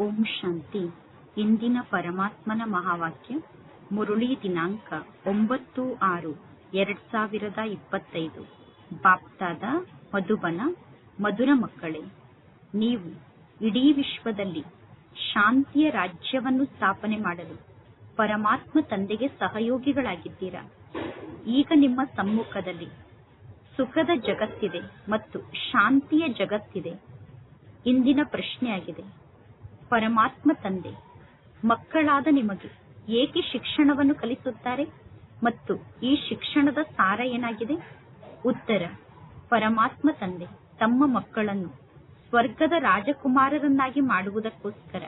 ಓಂ ಶಾಂತಿ. ಇಂದಿನ ಪರಮಾತ್ಮನ ಮಹಾವಾಕ್ಯ, ಮುರುಳಿ ದಿನಾಂಕ ಒಂಬತ್ತು ಆರು, ಎರಡ್ ಸಾವಿರದ ಇಪ್ಪತ್ತೈದು. ಬಾಪ್ತಾದ ಮಧುಬನ, ಮಧುರ ಮಕ್ಕಳೇ, ನೀವು ಇಡೀ ವಿಶ್ವದಲ್ಲಿ ಶಾಂತಿಯ ರಾಜ್ಯವನ್ನು ಸ್ಥಾಪನೆ ಮಾಡಲು ಪರಮಾತ್ಮ ತಂದೆಗೆ ಸಹಯೋಗಿಗಳಾಗಿದ್ದೀರಾ? ಈಗ ನಿಮ್ಮ ಸಮ್ಮುಖದಲ್ಲಿ ಸುಖದ ಜಗತ್ತಿದೆ ಮತ್ತು ಶಾಂತಿಯ ಜಗತ್ತಿದೆ. ಇಂದಿನ ಪ್ರಶ್ನೆಯಾಗಿದೆ. ಪರಮಾತ್ಮ ತಂದೆ. ಮಕ್ಕಳಾದ ನಿಮಗೆ ಏಕೆ ಶಿಕ್ಷಣವನ್ನು ಕಲಿಸುತ್ತಾರೆ ಮತ್ತು ಈ ಶಿಕ್ಷಣದ ಸಾರ ಏನಾಗಿದೆ? ಉತ್ತರ, ಪರಮಾತ್ಮ ತಂದೆ, ತಮ್ಮ ಮಕ್ಕಳನ್ನು ಸ್ವರ್ಗದ ರಾಜಕುಮಾರರನ್ನಾಗಿ ಮಾಡುವುದಕ್ಕೋಸ್ಕರ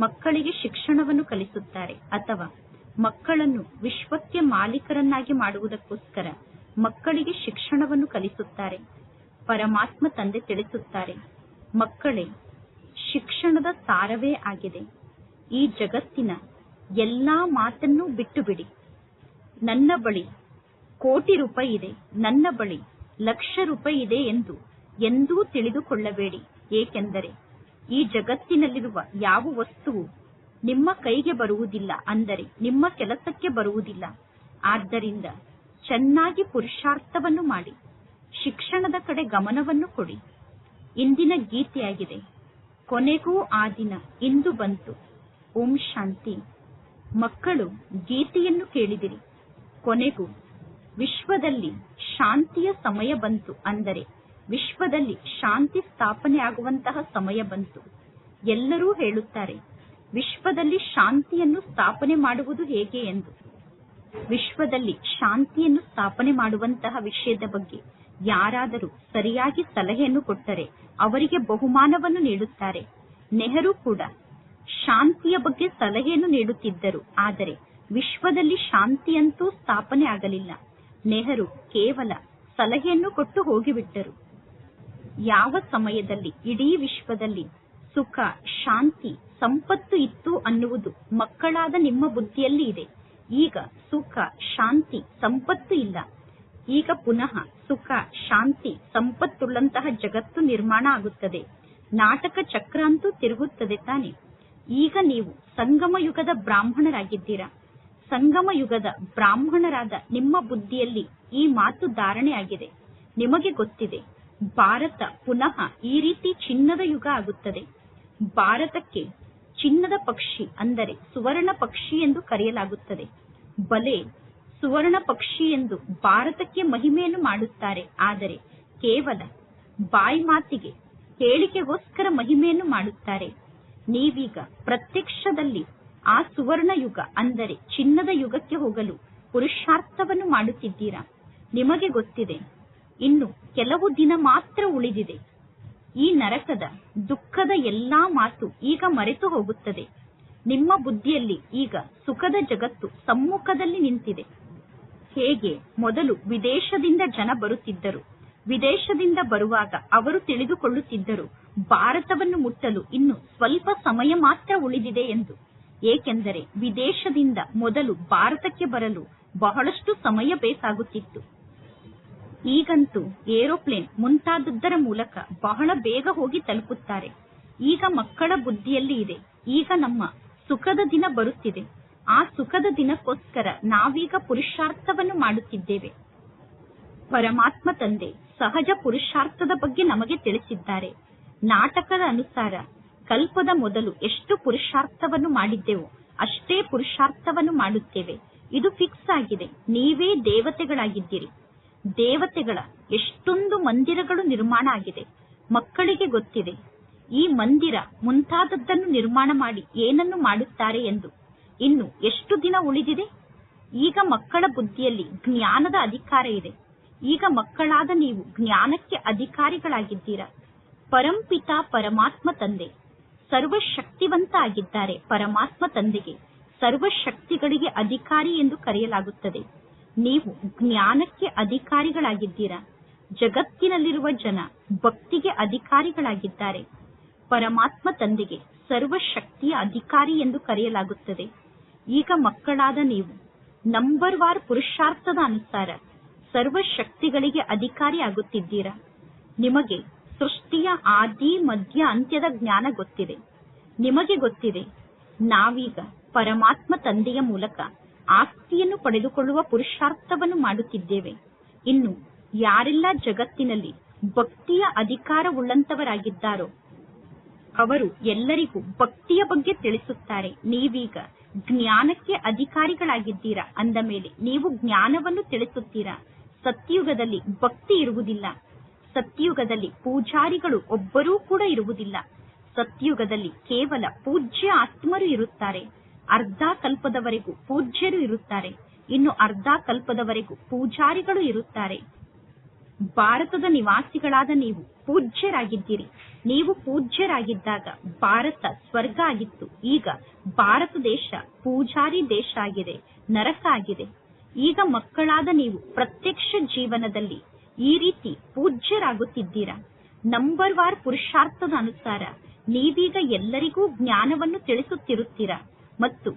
ಮಕ್ಕಳಿಗೆ ಶಿಕ್ಷಣವನ್ನು ಕಲಿಸುತ್ತಾರೆ ಅಥವಾ ಮಕ್ಕಳನ್ನು ವಿಶ್ವಕ್ಕೆ ಮಾಲೀಕರನ್ನಾಗಿ ಮಾಡುವುದಕ್ಕೋಸ್ಕರ ಮಕ್ಕಳಿಗೆ ಶಿಕ್ಷಣವನ್ನು ಕಲಿಸುತ್ತಾರೆ. ಪರಮಾತ್ಮ ತಂದೆ ತಿಳಿಸುತ್ತಾರೆ, ಮಕ್ಕಳೇ ಶಿಕ್ಷಣದ ಸಾರವೇ ಆಗಿದೆ. ಈ ಜಗತ್ತಿನ ಎಲ್ಲಾ ಮಾತನ್ನು ಬಿಟ್ಟು ಬಿಡಿ ನನ್ನ ಬಳಿ ಕೋಟಿ ರೂಪಾಯಿ ಇದೆ. ನನ್ನ ಬಳಿ ಲಕ್ಷ ರೂಪಾಯಿ ಇದೆ ಎಂದು ಎಂದೂ ತಿಳಿದುಕೊಳ್ಳಬೇಡಿ. ಏಕೆಂದರೆ ಈ ಜಗತ್ತಿನಲ್ಲಿರುವ ಯಾವ ವಸ್ತುವು ನಿಮ್ಮ ಕೈಗೆ ಬರುವುದಿಲ್ಲ ಅಂದರೆ ನಿಮ್ಮ ಕೆಲಸಕ್ಕೆ ಬರುವುದಿಲ್ಲ. ಆದ್ದರಿಂದ ಚೆನ್ನಾಗಿ ಪುರುಷಾರ್ಥವನ್ನು ಮಾಡಿ, ಶಿಕ್ಷಣದ ಕಡೆ ಗಮನವನ್ನು ಕೊಡಿ. ಇಂದಿನ ಗೀತೆಯಾಗಿದೆ ಕೊನೆಗೂ ಆ ದಿನ ಇಂದು ಬಂತು. ಓಂ ಶಾಂತಿ. ಮಕ್ಕಳು ಗೀತೆಯನ್ನು ಕೇಳಿದಿರಿ. ಕೊನೆಗೂ ವಿಶ್ವದಲ್ಲಿ ಶಾಂತಿಯ ಸಮಯ ಬಂತು ಅಂದರೆ ವಿಶ್ವದಲ್ಲಿ ಶಾಂತಿ ಸ್ಥಾಪನೆ ಆಗುವಂತಹ ಸಮಯ ಬಂತು. ಎಲ್ಲರೂ ಹೇಳುತ್ತಾರೆ, ವಿಶ್ವದಲ್ಲಿ ಶಾಂತಿಯನ್ನು ಸ್ಥಾಪನೆ ಮಾಡುವುದು ಹೇಗೆ ಎಂದು. ವಿಶ್ವದಲ್ಲಿ ಶಾಂತಿಯನ್ನು ಸ್ಥಾಪನೆ ಮಾಡುವಂತಹ ವಿಷಯದ ಬಗ್ಗೆ ಯಾರಾದರೂ ಸರಿಯಾಗಿ ಸಲಹೆಯನ್ನು ಕೊಟ್ಟರೆ ಅವರಿಗೆ ಬಹುಮಾನವನ್ನು ನೀಡುತ್ತಾರೆ. ನೆಹರು ಕೂಡ ಶಾಂತಿಯ ಬಗ್ಗೆ ಸಲಹೆಯನ್ನು ನೀಡುತ್ತಿದ್ದರು. ಆದರೆ ವಿಶ್ವದಲ್ಲಿ ಶಾಂತಿಯಂತೂ ಸ್ಥಾಪನೆ ಆಗಲಿಲ್ಲ. ನೆಹರು ಕೇವಲ ಸಲಹೆಯನ್ನು ಕೊಟ್ಟು ಹೋಗಿಬಿಟ್ಟರು. ಯಾವ ಸಮಯದಲ್ಲಿ ಇಡೀ ವಿಶ್ವದಲ್ಲಿ ಸುಖ, ಶಾಂತಿ, ಸಂಪತ್ತು ಇತ್ತು ಅನ್ನುವುದು ಮಕ್ಕಳಾದ ನಿಮ್ಮ ಬುದ್ಧಿಯಲ್ಲಿ ಇದೆ. ಈಗ ಸುಖ, ಶಾಂತಿ, ಸಂಪತ್ತು ಇಲ್ಲ. ಈಗ ಪುನಃ ಸುಖ, ಶಾಂತಿ, ಸಂಪತ್ತುಳ್ಳಂತಹ ಜಗತ್ತು ನಿರ್ಮಾಣ ಆಗುತ್ತದೆ. ನಾಟಕ ಚಕ್ರ ಅಂತೂ ತಿರುಗುತ್ತದೆ ತಾನೆ. ಈಗ ನೀವು ಸಂಗಮ ಯುಗದ ಬ್ರಾಹ್ಮಣರಾಗಿದ್ದೀರಾ? ಸಂಗಮ ಯುಗದ ಬ್ರಾಹ್ಮಣರಾದ ನಿಮ್ಮ ಬುದ್ಧಿಯಲ್ಲಿ ಈ ಮಾತು ಧಾರಣೆ ಆಗಿದೆ. ನಿಮಗೆ ಗೊತ್ತಿದೆ, ಭಾರತ ಪುನಃ ಈ ರೀತಿ ಚಿನ್ನದ ಯುಗ ಆಗುತ್ತದೆ. ಭಾರತಕ್ಕೆ ಚಿನ್ನದ ಪಕ್ಷಿ ಅಂದರೆ ಸುವರ್ಣ ಪಕ್ಷಿ ಎಂದು ಕರೆಯಲಾಗುತ್ತದೆ. ಬಲೆ ಸುವರ್ಣ ಪಕ್ಷಿ ಎಂದು ಭಾರತಕ್ಕೆ ಮಹಿಮೆಯನ್ನು ಮಾಡುತ್ತಾರೆ. ಆದರೆ ಕೇವಲ ಬಾಯಿ ಮಾತಿಗೆ ಹೇಳಿಕೆಗೋಸ್ಕರ ಮಹಿಮೆಯನ್ನು ಮಾಡುತ್ತಾರೆ. ನೀವೀಗ ಪ್ರತ್ಯಕ್ಷದಲ್ಲಿ ಆ ಸುವರ್ಣ ಯುಗ ಅಂದರೆ ಚಿನ್ನದ ಯುಗಕ್ಕೆ ಹೋಗಲು ಪುರುಷಾರ್ಥವನ್ನು ಮಾಡುತ್ತಿದ್ದೀರಾ? ನಿಮಗೆ ಗೊತ್ತಿದೆ. ಇನ್ನು ಕೆಲವು ದಿನ ಮಾತ್ರ ಉಳಿದಿದೆ. ಈ ನರಕದ ದುಃಖದ ಎಲ್ಲಾ ಮಾತು ಈಗ ಮರೆತು ಹೋಗುತ್ತದೆ. ನಿಮ್ಮ ಬುದ್ಧಿಯಲ್ಲಿ ಈಗ ಸುಖದ ಜಗತ್ತು ಸಮ್ಮುಖದಲ್ಲಿ ನಿಂತಿದೆ. ಹೇಗೆ? ಮೊದಲು ವಿದೇಶದಿಂದ ಜನ ಬರುತ್ತಿದ್ದರು. ವಿದೇಶದಿಂದ ಬರುವಾಗ ಅವರು ತಿಳಿದುಕೊಳ್ಳುತ್ತಿದ್ದರು, ಭಾರತವನ್ನು ಮುಟ್ಟಲು ಇನ್ನು ಸ್ವಲ್ಪ ಸಮಯ ಮಾತ್ರ ಉಳಿದಿದೆ ಎಂದು. ಏಕೆಂದರೆ ವಿದೇಶದಿಂದ ಮೊದಲು ಭಾರತಕ್ಕೆ ಬರಲು ಬಹಳಷ್ಟು ಸಮಯ ಬೇಕಾಗುತ್ತಿತ್ತು. ಈಗಂತೂ ಏರೋಪ್ಲೇನ್ ಮುಂತಾದದ್ದರ ಮೂಲಕ ಬಹಳ ಬೇಗ ಹೋಗಿ ತಲುಪುತ್ತಾರೆ. ಈಗ ಮಕ್ಕಳ ಬುದ್ಧಿಯಲ್ಲಿ ಇದೆ. ಈಗ ನಮ್ಮ ಸುಖದ ದಿನ ಬರುತ್ತಿದೆ. ಆ ಸುಖದ ದಿನಕ್ಕೋಸ್ಕರ ನಾವೀಗ ಪುರುಷಾರ್ಥವನ್ನು ಮಾಡುತ್ತಿದ್ದೇವೆ. ಪರಮಾತ್ಮ ತಂದೆ ಸಹಜ ಪುರುಷಾರ್ಥದ ಬಗ್ಗೆ ನಮಗೆ ತಿಳಿಸಿದ್ದಾರೆ. ನಾಟಕದ ಅನುಸಾರ ಕಲ್ಪದ ಮೊದಲು ಎಷ್ಟು ಪುರುಷಾರ್ಥವನ್ನು ಮಾಡಿದ್ದೆವು ಅಷ್ಟೇ ಪುರುಷಾರ್ಥವನ್ನು ಮಾಡುತ್ತೇವೆ. ಇದು ಫಿಕ್ಸ್ ಆಗಿದೆ. ನೀವೇ ದೇವತೆಗಳಾಗಿದ್ದೀರಿ. ದೇವತೆಗಳ ಎಷ್ಟೊಂದು ಮಂದಿರಗಳು ನಿರ್ಮಾಣ ಆಗಿದೆ. ಮಕ್ಕಳಿಗೆ ಗೊತ್ತಿದೆ. ಈ ಮಂದಿರ ಮುಂತಾದದ್ದನ್ನು ನಿರ್ಮಾಣ ಮಾಡಿ ಏನನ್ನು ಮಾಡುತ್ತಾರೆ ಎಂದು. ಇನ್ನು ಎಷ್ಟು ದಿನ ಉಳಿದಿದೆ? ಈಗ ಮಕ್ಕಳ ಬುದ್ಧಿಯಲ್ಲಿ ಜ್ಞಾನದ ಅಧಿಕಾರ ಇದೆ. ಈಗ ಮಕ್ಕಳಾದ ನೀವು ಜ್ಞಾನಕ್ಕೆ ಅಧಿಕಾರಿಗಳಾಗಿದ್ದೀರಾ? ಪರಂಪಿತ ಪರಮಾತ್ಮ ತಂದೆ. ಸರ್ವಶಕ್ತಿವಂತ ಆಗಿದ್ದಾರೆ ಪರಮಾತ್ಮ ತಂದೆಗೆ. ಸರ್ವಶಕ್ತಿಗಳಿಗೆ ಅಧಿಕಾರಿ ಎಂದು ಕರೆಯಲಾಗುತ್ತದೆ. ನೀವು ಜ್ಞಾನಕ್ಕೆ ಅಧಿಕಾರಿಗಳಾಗಿದ್ದೀರಾ? ಜಗತ್ತಿನಲ್ಲಿರುವ ಜನ ಭಕ್ತಿಗೆ ಅಧಿಕಾರಿಗಳಾಗಿದ್ದಾರೆ. ಪರಮಾತ್ಮ ತಂದೆಗೆ ಸರ್ವಶಕ್ತಿಯ ಅಧಿಕಾರಿ ಎಂದು ಕರೆಯಲಾಗುತ್ತದೆ. ಈಗ ಮಕ್ಕಳಾದ ನೀವು. ನಂಬರ್ ವಾರ್ ಪುರುಷಾರ್ಥದ ಅನುಸಾರ ಸರ್ವ ಶಕ್ತಿಗಳಿಗೆ ಅಧಿಕಾರಿ ಆಗುತ್ತಿದ್ದೀರಾ. ನಿಮಗೆ ಸೃಷ್ಟಿಯ ಆದಿ, ಮಧ್ಯ, ಅಂತ್ಯದ ಜ್ಞಾನ ಗೊತ್ತಿದೆ. ನಿಮಗೆ ಗೊತ್ತಿದೆ, ನಾವೀಗ ಪರಮಾತ್ಮ ತಂದೆಯ ಮೂಲಕ ಆಸ್ತಿಯನ್ನು ಪಡೆದುಕೊಳ್ಳುವ ಪುರುಷಾರ್ಥವನ್ನು ಮಾಡುತ್ತಿದ್ದೇವೆ. ಇನ್ನು ಯಾರೆಲ್ಲ ಜಗತ್ತಿನಲ್ಲಿ ಭಕ್ತಿಯ ಅಧಿಕಾರವುಳ್ಳಂತವರಾಗಿದ್ದಾರೋ ಅವರು ಎಲ್ಲರಿಗೂ ಭಕ್ತಿಯ ಬಗ್ಗೆ ತಿಳಿಸುತ್ತಾರೆ. ನೀವೀಗ ಜ್ಞಾನಕ್ಕೆ ಅಧಿಕಾರಿಗಳಾಗಿದ್ದೀರಾ? ಅಂದ ಮೇಲೆ ನೀವು ಜ್ಞಾನವನ್ನು ತಿಳಿಸುತ್ತೀರಾ? ಸತ್ಯುಗದಲ್ಲಿ ಭಕ್ತಿ ಇರುವುದಿಲ್ಲ. ಸತ್ಯುಗದಲ್ಲಿ ಪೂಜಾರಿಗಳು ಒಬ್ಬರೂ ಕೂಡ ಇರುವುದಿಲ್ಲ. ಸತ್ಯುಗದಲ್ಲಿ ಕೇವಲ ಪೂಜ್ಯ ಆತ್ಮರು ಇರುತ್ತಾರೆ. ಅರ್ಧ ಕಲ್ಪದವರೆಗೂ ಪೂಜ್ಯರು ಇರುತ್ತಾರೆ. ಇನ್ನು ಅರ್ಧ ಕಲ್ಪದವರೆಗೂ ಪೂಜಾರಿಗಳು ಇರುತ್ತಾರೆ. ಭಾರತದ ನಿವಾಸಿಗಳಾದ ನೀವು ಪೂಜ್ಯರಾಗಿದ್ದೀರಿ. ನೀವು ಪೂಜ್ಯರಾಗಿದ್ದಾಗ ಭಾರತ ಸ್ವರ್ಗ ಆಗಿತ್ತು. ಈಗ ಭಾರತ ದೇಶ ಪೂಜಾರಿ ದೇಶ ಆಗಿದೆ, ನರಕ ಆಗಿದೆ. ಈಗ ಮಕ್ಕಳಾದ ನೀವು ಪ್ರತ್ಯಕ್ಷ ಜೀವನದಲ್ಲಿ ಈ ರೀತಿ ಪೂಜ್ಯರಾಗುತ್ತಿದ್ದೀರಾ? ನಂಬರ್ ವಾರ್ ಪುರುಷಾರ್ಥದ ಅನುಸಾರ ನೀವೀಗ ಎಲ್ಲರಿಗೂ ಜ್ಞಾನವನ್ನು ತಿಳಿಸುತ್ತಿರುತ್ತೀರಾ? ಮತ್ತು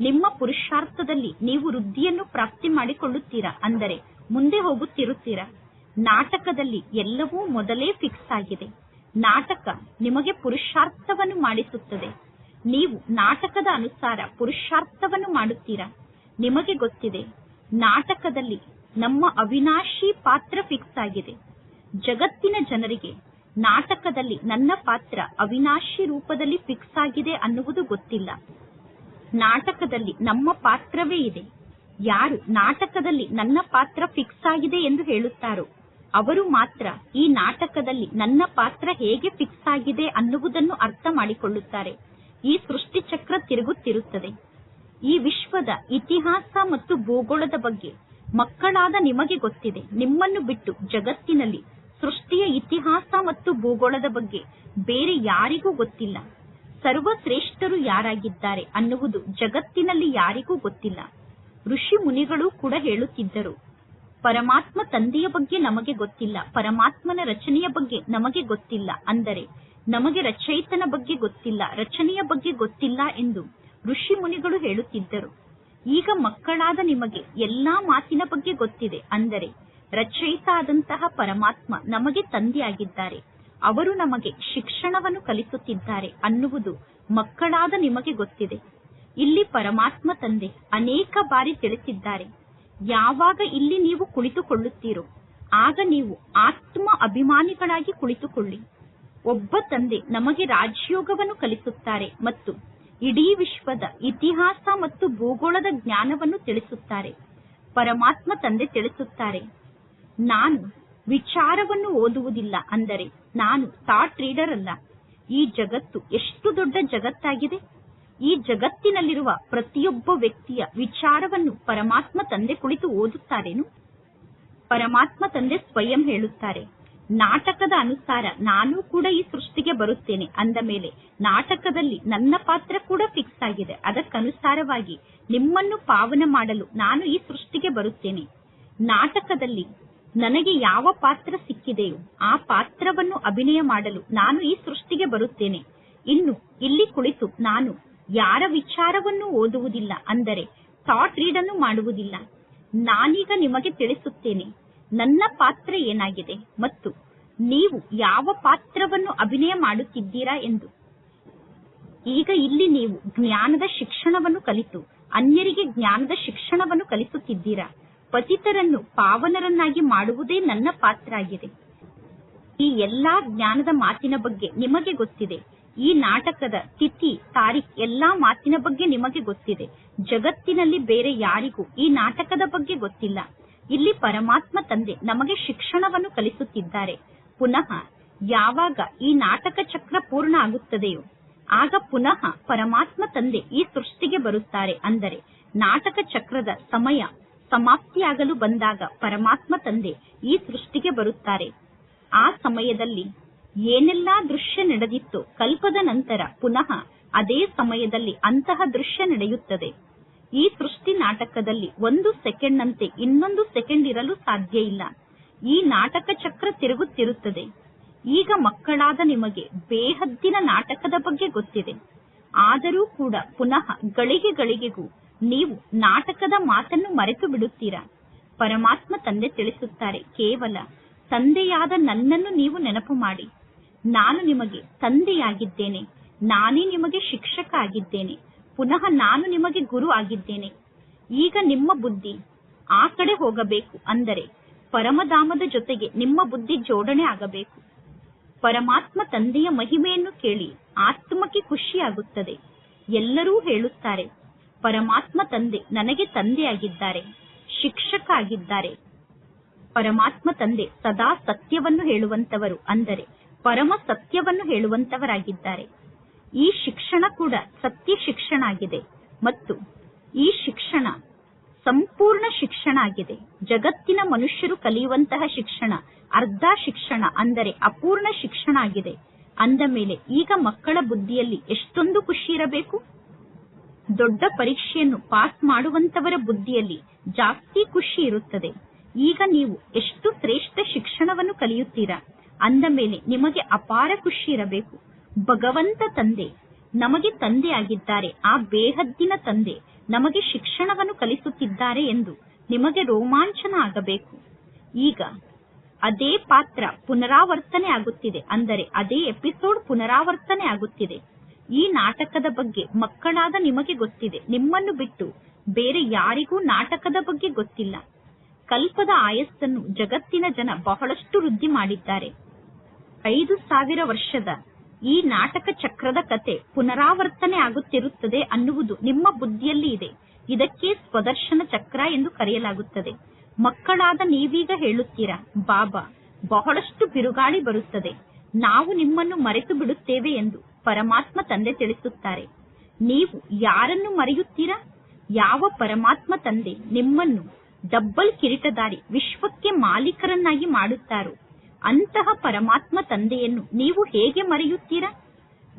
ನಿಮ್ಮ ಪುರುಷಾರ್ಥದಲ್ಲಿ ನೀವು ವೃದ್ಧಿಯನ್ನು ಪ್ರಾಪ್ತಿ ಮಾಡಿಕೊಳ್ಳುತ್ತೀರಾ? ಅಂದರೆ ಮುಂದೆ ಹೋಗುತ್ತಿರುತ್ತೀರಾ? ನಾಟಕದಲ್ಲಿ ಎಲ್ಲವೂ ಮೊದಲೇ ಫಿಕ್ಸ್ ಆಗಿದೆ. ನಾಟಕ ನಿಮಗೆ ಪುರುಷಾರ್ಥವನ್ನು ಮಾಡಿಸುತ್ತದೆ. ನೀವು ನಾಟಕದ ಅನುಸಾರ ಪುರುಷಾರ್ಥವನ್ನು ಮಾಡುತ್ತೀರಾ? ನಿಮಗೆ ಗೊತ್ತಿದೆ, ನಾಟಕದಲ್ಲಿ ನಮ್ಮ ಅವಿನಾಶಿ ಪಾತ್ರ ಫಿಕ್ಸ್ ಆಗಿದೆ. ಜಗತ್ತಿನ ಜನರಿಗೆ ನಾಟಕದಲ್ಲಿ ನನ್ನ ಪಾತ್ರ ಅವಿನಾಶಿ ರೂಪದಲ್ಲಿ ಫಿಕ್ಸ್ ಆಗಿದೆ ಅನ್ನುವುದು ಗೊತ್ತಿಲ್ಲ. ನಾಟಕದಲ್ಲಿ ನಮ್ಮ ಪಾತ್ರವೇ ಇದೆ. ಯಾರು ನಾಟಕದಲ್ಲಿ ನನ್ನ ಪಾತ್ರ ಫಿಕ್ಸ್ ಆಗಿದೆ ಎಂದು ಹೇಳುತ್ತಾರೋ? ಅವರು ಮಾತ್ರ ಈ ನಾಟಕದಲ್ಲಿ ನನ್ನ ಪಾತ್ರ ಹೇಗೆ ಫಿಕ್ಸ್ ಆಗಿದೆ ಅನ್ನುವುದನ್ನು ಅರ್ಥ ಮಾಡಿಕೊಳ್ಳುತ್ತಾರೆ. ಈ ಸೃಷ್ಟಿ ಚಕ್ರ ತಿರುಗುತ್ತಿರುತ್ತದೆ. ಈ ವಿಶ್ವದ ಇತಿಹಾಸ ಮತ್ತು ಭೂಗೋಳದ ಬಗ್ಗೆ ಮಕ್ಕಳಾದ ನಿಮಗೆ ಗೊತ್ತಿದೆ. ನಿಮ್ಮನ್ನು ಬಿಟ್ಟು ಜಗತ್ತಿನಲ್ಲಿ ಸೃಷ್ಟಿಯ ಇತಿಹಾಸ ಮತ್ತು ಭೂಗೋಳದ ಬಗ್ಗೆ ಬೇರೆ ಯಾರಿಗೂ ಗೊತ್ತಿಲ್ಲ. ಸರ್ವಶ್ರೇಷ್ಠರು ಯಾರಾಗಿದ್ದಾರೆ ಅನ್ನುವುದು ಜಗತ್ತಿನಲ್ಲಿ ಯಾರಿಗೂ ಗೊತ್ತಿಲ್ಲ. ಋಷಿ ಮುನಿಗಳು ಕೂಡ ಹೇಳುತ್ತಿದ್ದರು. ಪರಮಾತ್ಮ ತಂದೆಯ ಬಗ್ಗೆ ನಮಗೆ ಗೊತ್ತಿಲ್ಲ, ಪರಮಾತ್ಮನ ರಚನೆಯ ಬಗ್ಗೆ ನಮಗೆ ಗೊತ್ತಿಲ್ಲ ಅಂದರೆ ನಮಗೆ ರಚಯಿತನ ಬಗ್ಗೆ ಗೊತ್ತಿಲ್ಲ, ರಚನೆಯ ಬಗ್ಗೆ ಗೊತ್ತಿಲ್ಲ ಎಂದು ಋಷಿ ಮುನಿಗಳು ಹೇಳುತ್ತಿದ್ದರು. ಈಗ ಮಕ್ಕಳಾದ ನಿಮಗೆ ಎಲ್ಲಾ ಮಾತಿನ ಬಗ್ಗೆ ಗೊತ್ತಿದೆ ಅಂದರೆ ರಚಯಿತ ಆದಂತಹ ಪರಮಾತ್ಮ ನಮಗೆ ತಂದೆಯಾಗಿದ್ದಾರೆ, ಅವರು ನಮಗೆ ಶಿಕ್ಷಣವನ್ನು ಕಲಿಸುತ್ತಿದ್ದಾರೆ ಅನ್ನುವುದು ಮಕ್ಕಳಾದ ನಿಮಗೆ ಗೊತ್ತಿದೆ. ಇಲ್ಲಿ ಪರಮಾತ್ಮ ತಂದೆ ಅನೇಕ ಬಾರಿ ತಿಳಿಸಿದ್ದಾರೆ ಯಾವಾಗ ಇಲ್ಲಿ ನೀವು ಕುಳಿತುಕೊಳ್ಳುತ್ತೀರೋ, ಆಗ ನೀವು ಆತ್ಮ ಅಭಿಮಾನಿಗಳಾಗಿ ಕುಳಿತುಕೊಳ್ಳಿ. ಒಬ್ಬ ತಂದೆ ನಮಗೆ ರಾಜಯೋಗವನ್ನು ಕಲಿಸುತ್ತಾರೆ ಮತ್ತು ಇಡೀ ವಿಶ್ವದ ಇತಿಹಾಸ ಮತ್ತು ಭೂಗೋಳದ ಜ್ಞಾನವನ್ನು ತಿಳಿಸುತ್ತಾರೆ. ಪರಮಾತ್ಮ ತಂದೆ ತಿಳಿಸುತ್ತಾರೆ, ನಾನು ವಿಚಾರವನ್ನು ಓದುವುದಿಲ್ಲ ಅಂದರೆ ನಾನು ಥಾಟ್ ರೀಡರ್ ಅಲ್ಲ. ಈ ಜಗತ್ತು ಎಷ್ಟು ದೊಡ್ಡ ಜಗತ್ತಾಗಿದೆ. ಈ ಜಗತ್ತಿನಲ್ಲಿರುವ ಪ್ರತಿಯೊಬ್ಬ ವ್ಯಕ್ತಿಯ ವಿಚಾರವನ್ನು ಪರಮಾತ್ಮ ತಂದೆ ಕುಳಿತು ಓದುತ್ತಾರೇನು? ಪರಮಾತ್ಮ ತಂದೆ ಸ್ವಯಂ ಹೇಳುತ್ತಾರೆ, ನಾಟಕದ ಅನುಸಾರ ನಾನು ಕೂಡ ಈ ಸೃಷ್ಟಿಗೆ ಬರುತ್ತೇನೆ ಅಂದ ಮೇಲೆ ನಾಟಕದಲ್ಲಿ ನನ್ನ ಪಾತ್ರ ಕೂಡ ಫಿಕ್ಸ್ ಆಗಿದೆ. ಅದಕ್ಕನುಸಾರವಾಗಿ ನಿಮ್ಮನ್ನು ಪಾವನ ಮಾಡಲು ನಾನು ಈ ಸೃಷ್ಟಿಗೆ ಬರುತ್ತೇನೆ. ನಾಟಕದಲ್ಲಿ ನನಗೆ ಯಾವ ಪಾತ್ರ ಸಿಕ್ಕಿದೆಯೋ ಆ ಪಾತ್ರವನ್ನು ಅಭಿನಯ ಮಾಡಲು ನಾನು ಈ ಸೃಷ್ಟಿಗೆ ಬರುತ್ತೇನೆ. ಇನ್ನು ಇಲ್ಲಿ ಕುಳಿತು ನಾನು ಯಾರ ವಿಚಾರವನ್ನು ಓದುವುದಿಲ್ಲ. ಅಂದರೆ ಥಾಟ್ ರೀಡ್ ಅನ್ನು ಮಾಡುವುದಿಲ್ಲ. ನಾನೀಗ ನಿಮಗೆ ತಿಳಿಸುತ್ತೇನೆ. ನನ್ನ ಪಾತ್ರ ಏನಾಗಿದೆ? ಮತ್ತು ನೀವು ಯಾವ ಪಾತ್ರವನ್ನು ಅಭಿನಯ ಮಾಡುತ್ತಿದ್ದೀರಾ ಎಂದು. ಈಗ ಇಲ್ಲಿ ನೀವು ಜ್ಞಾನದ ಶಿಕ್ಷಣವನ್ನು ಕಲಿತು, ಅನ್ಯರಿಗೆ ಜ್ಞಾನದ ಶಿಕ್ಷಣವನ್ನು ಕಲಿಸುತ್ತಿದ್ದೀರಾ? ಪತಿತರನ್ನು ಪಾವನರನ್ನಾಗಿ ಮಾಡುವುದೇ ನನ್ನ ಪಾತ್ರ ಆಗಿದೆ. ಈ ಎಲ್ಲಾ ಜ್ಞಾನದ ಮಾತಿನ ಬಗ್ಗೆ ನಿಮಗೆ ಗೊತ್ತಿದೆ. ಈ ನಾಟಕದ ತಿಥಿ, ತಾರೀಖ್ ಎಲ್ಲಾ ಮಾತಿನ ಬಗ್ಗೆ ನಿಮಗೆ ಗೊತ್ತಿದೆ. ಜಗತ್ತಿನಲ್ಲಿ ಬೇರೆ ಯಾರಿಗೂ ಈ ನಾಟಕದ ಬಗ್ಗೆ ಗೊತ್ತಿಲ್ಲ. ಇಲ್ಲಿ ಪರಮಾತ್ಮ ತಂದೆ ನಮಗೆ ಶಿಕ್ಷಣವನ್ನು ಕಲಿಸುತ್ತಿದ್ದಾರೆ. ಪುನಃ ಯಾವಾಗ ಈ ನಾಟಕ ಚಕ್ರ ಪೂರ್ಣ ಆಗುತ್ತದೆಯೋ, ಆಗ ಪುನಃ ಪರಮಾತ್ಮ ತಂದೆ ಈ ಸೃಷ್ಟಿಗೆ ಬರುತ್ತಾರೆ. ಅಂದರೆ ನಾಟಕ ಚಕ್ರದ ಸಮಯ ಸಮಾಪ್ತಿಯಾಗಲು ಬಂದಾಗ ಪರಮಾತ್ಮ ತಂದೆ ಈ ಸೃಷ್ಟಿಗೆ ಬರುತ್ತಾರೆ. ಆ ಸಮಯದಲ್ಲಿ ಏನೆಲ್ಲಾ ದೃಶ್ಯ ನಡೆದಿತ್ತು ಕಲ್ಪದ ನಂತರ ಪುನಃ ಅದೇ ಸಮಯದಲ್ಲಿ ಅಂತಹ ದೃಶ್ಯ ನಡೆಯುತ್ತದೆ. ಈ ಸೃಷ್ಟಿ ನಾಟಕದಲ್ಲಿ ಒಂದು ಸೆಕೆಂಡ್ನಂತೆ ಇನ್ನೊಂದು ಸೆಕೆಂಡ್ ಇರಲು ಸಾಧ್ಯ ಇಲ್ಲ. ಈ ನಾಟಕ ಚಕ್ರ ತಿರುಗುತ್ತಿರುತ್ತದೆ. ಈಗ ಮಕ್ಕಳಾದ ನಿಮಗೆ ಬೇಹದ್ದಿನ ನಾಟಕದ ಬಗ್ಗೆ ಗೊತ್ತಿದೆ. ಆದರೂ ಕೂಡ ಪುನಃ ಗಳಿಗೆ ಗಳಿಗೆಗೂ ನೀವು ನಾಟಕದ ಮಾತನ್ನು ಮರೆತು ಬಿಡುತ್ತೀರಾ? ಪರಮಾತ್ಮ ತಂದೆ ತಿಳಿಸುತ್ತಾರೆ, ಕೇವಲ ತಂದೆಯಾದ ನನ್ನನ್ನು ನೀವು ನೆನಪು ಮಾಡಿ. ನಾನು ನಿಮಗೆ ತಂದೆಯಾಗಿದ್ದೇನೆ. ನಾನೇ ನಿಮಗೆ ಶಿಕ್ಷಕ ಆಗಿದ್ದೇನೆ ಪುನಃ ನಾನು ನಿಮಗೆ ಗುರು ಆಗಿದ್ದೇನೆ. ಈಗ ನಿಮ್ಮ ಬುದ್ಧಿ ಆ ಕಡೆ ಹೋಗಬೇಕು ಅಂದರೆ ಪರಮಧಾಮದ ಜೊತೆಗೆ ನಿಮ್ಮ ಬುದ್ಧಿ ಜೋಡಣೆ ಆಗಬೇಕು. ಪರಮಾತ್ಮ ತಂದೆಯ ಮಹಿಮೆಯನ್ನು ಕೇಳಿ ಆತ್ಮಕ್ಕೆ ಖುಷಿಯಾಗುತ್ತದೆ. ಎಲ್ಲರೂ ಹೇಳುತ್ತಾರೆ, ಪರಮಾತ್ಮ ತಂದೆ ನನಗೆ ತಂದೆಯಾಗಿದ್ದಾರೆ ಶಿಕ್ಷಕ ಆಗಿದ್ದಾರೆ ಪರಮಾತ್ಮ ತಂದೆ ಸದಾ ಸತ್ಯವನ್ನು ಹೇಳುವಂತವರು ಅಂದರೆ ಪರಮ ಸತ್ಯವನ್ನು ಹೇಳುವಂತವರಾಗಿದ್ದಾರೆ. ಈ ಶಿಕ್ಷಣ ಕೂಡ ಸತ್ಯ ಶಿಕ್ಷಣ ಆಗಿದೆ. ಮತ್ತು ಈ ಶಿಕ್ಷಣ ಸಂಪೂರ್ಣ ಶಿಕ್ಷಣ ಆಗಿದೆ. ಜಗತ್ತಿನ ಮನುಷ್ಯರು ಕಲಿಯುವಂತಹ ಶಿಕ್ಷಣ, ಅರ್ಧ ಶಿಕ್ಷಣ ಅಂದರೆ ಅಪೂರ್ಣ ಶಿಕ್ಷಣ ಆಗಿದೆ. ಅಂದ ಮೇಲೆ ಈಗ ಮಕ್ಕಳ ಬುದ್ಧಿಯಲ್ಲಿ ಎಷ್ಟೊಂದು ಖುಷಿ ಇರಬೇಕು? ದೊಡ್ಡ ಪರೀಕ್ಷೆಯನ್ನು ಪಾಸ್ ಮಾಡುವಂತವರ ಬುದ್ಧಿಯಲ್ಲಿ ಜಾಸ್ತಿ ಖುಷಿ ಇರುತ್ತದೆ. ಈಗ ನೀವು ಎಷ್ಟು ಶ್ರೇಷ್ಠ ಶಿಕ್ಷಣವನ್ನು ಕಲಿಯುತ್ತೀರಾ? ಅಂದ ಮೇಲೆ ನಿಮಗೆ ಅಪಾರ ಖುಷಿ ಇರಬೇಕು. ಭಗವಂತ ತಂದೆ, ನಮಗೆ ತಂದೆ ಆಗಿದ್ದಾರೆ ಆ ಬೇಹದ್ದಿನ ತಂದೆ ನಮಗೆ ಶಿಕ್ಷಣವನ್ನು ಕಲಿಸುತ್ತಿದ್ದಾರೆ ಎಂದು ನಿಮಗೆ ರೋಮಾಂಚನ ಆಗಬೇಕು. ಈಗ ಅದೇ ಪಾತ್ರ ಪುನರಾವರ್ತನೆ ಆಗುತ್ತಿದೆ. ಅಂದರೆ ಅದೇ ಎಪಿಸೋಡ್ ಪುನರಾವರ್ತನೆ ಆಗುತ್ತಿದೆ. ಈ ನಾಟಕದ ಬಗ್ಗೆ ಮಕ್ಕಳಾದ ನಿಮಗೆ ಗೊತ್ತಿದೆ. ನಿಮ್ಮನ್ನು ಬಿಟ್ಟು ಬೇರೆ ಯಾರಿಗೂ ನಾಟಕದ ಬಗ್ಗೆ ಗೊತ್ತಿಲ್ಲ. ಕಲ್ಪದ ಆಯಸ್ಸನ್ನು ಜಗತ್ತಿನ ಜನ ಬಹಳಷ್ಟು ವೃದ್ಧಿ ಮಾಡಿದ್ದಾರೆ. ಐದು ಸಾವಿರ ವರ್ಷದ ಈ ನಾಟಕ ಚಕ್ರದ ಕತೆ ಪುನರಾವರ್ತನೆ ಆಗುತ್ತಿರುತ್ತದೆ ಅನ್ನುವುದು ನಿಮ್ಮ ಬುದ್ಧಿಯಲ್ಲಿ ಇದೆ. ಇದಕ್ಕೆ ಸ್ವದರ್ಶನ ಚಕ್ರ ಎಂದು ಕರೆಯಲಾಗುತ್ತದೆ. ಮಕ್ಕಳಾದ ನೀವೀಗ ಹೇಳುತ್ತೀರಾ, ಬಾಬಾ, ಬಹಳಷ್ಟು ಬಿರುಗಾಳಿ ಬರುತ್ತದೆ. ನಾವು ನಿಮ್ಮನ್ನು ಮರೆತು ಬಿಡುತ್ತೇವೆ ಎಂದು ಪರಮಾತ್ಮ ತಂದೆ ತಿಳಿಸುತ್ತಾರೆ. ನೀವು ಯಾರನ್ನು ಮರೆಯುತ್ತೀರಾ? ಯಾವ ಪರಮಾತ್ಮ ತಂದೆ ನಿಮ್ಮನ್ನು ಡಬ್ಬಲ್ ಕಿರೀಟದಾರಿ ವಿಶ್ವಕ್ಕೆ ಮಾಲೀಕರನ್ನಾಗಿ ಮಾಡುತ್ತಾರೋ? ಅಂತಹ ಪರಮಾತ್ಮ ತಂದೆಯನ್ನು ನೀವು ಹೇಗೆ ಮರೆಯುತ್ತೀರಾ?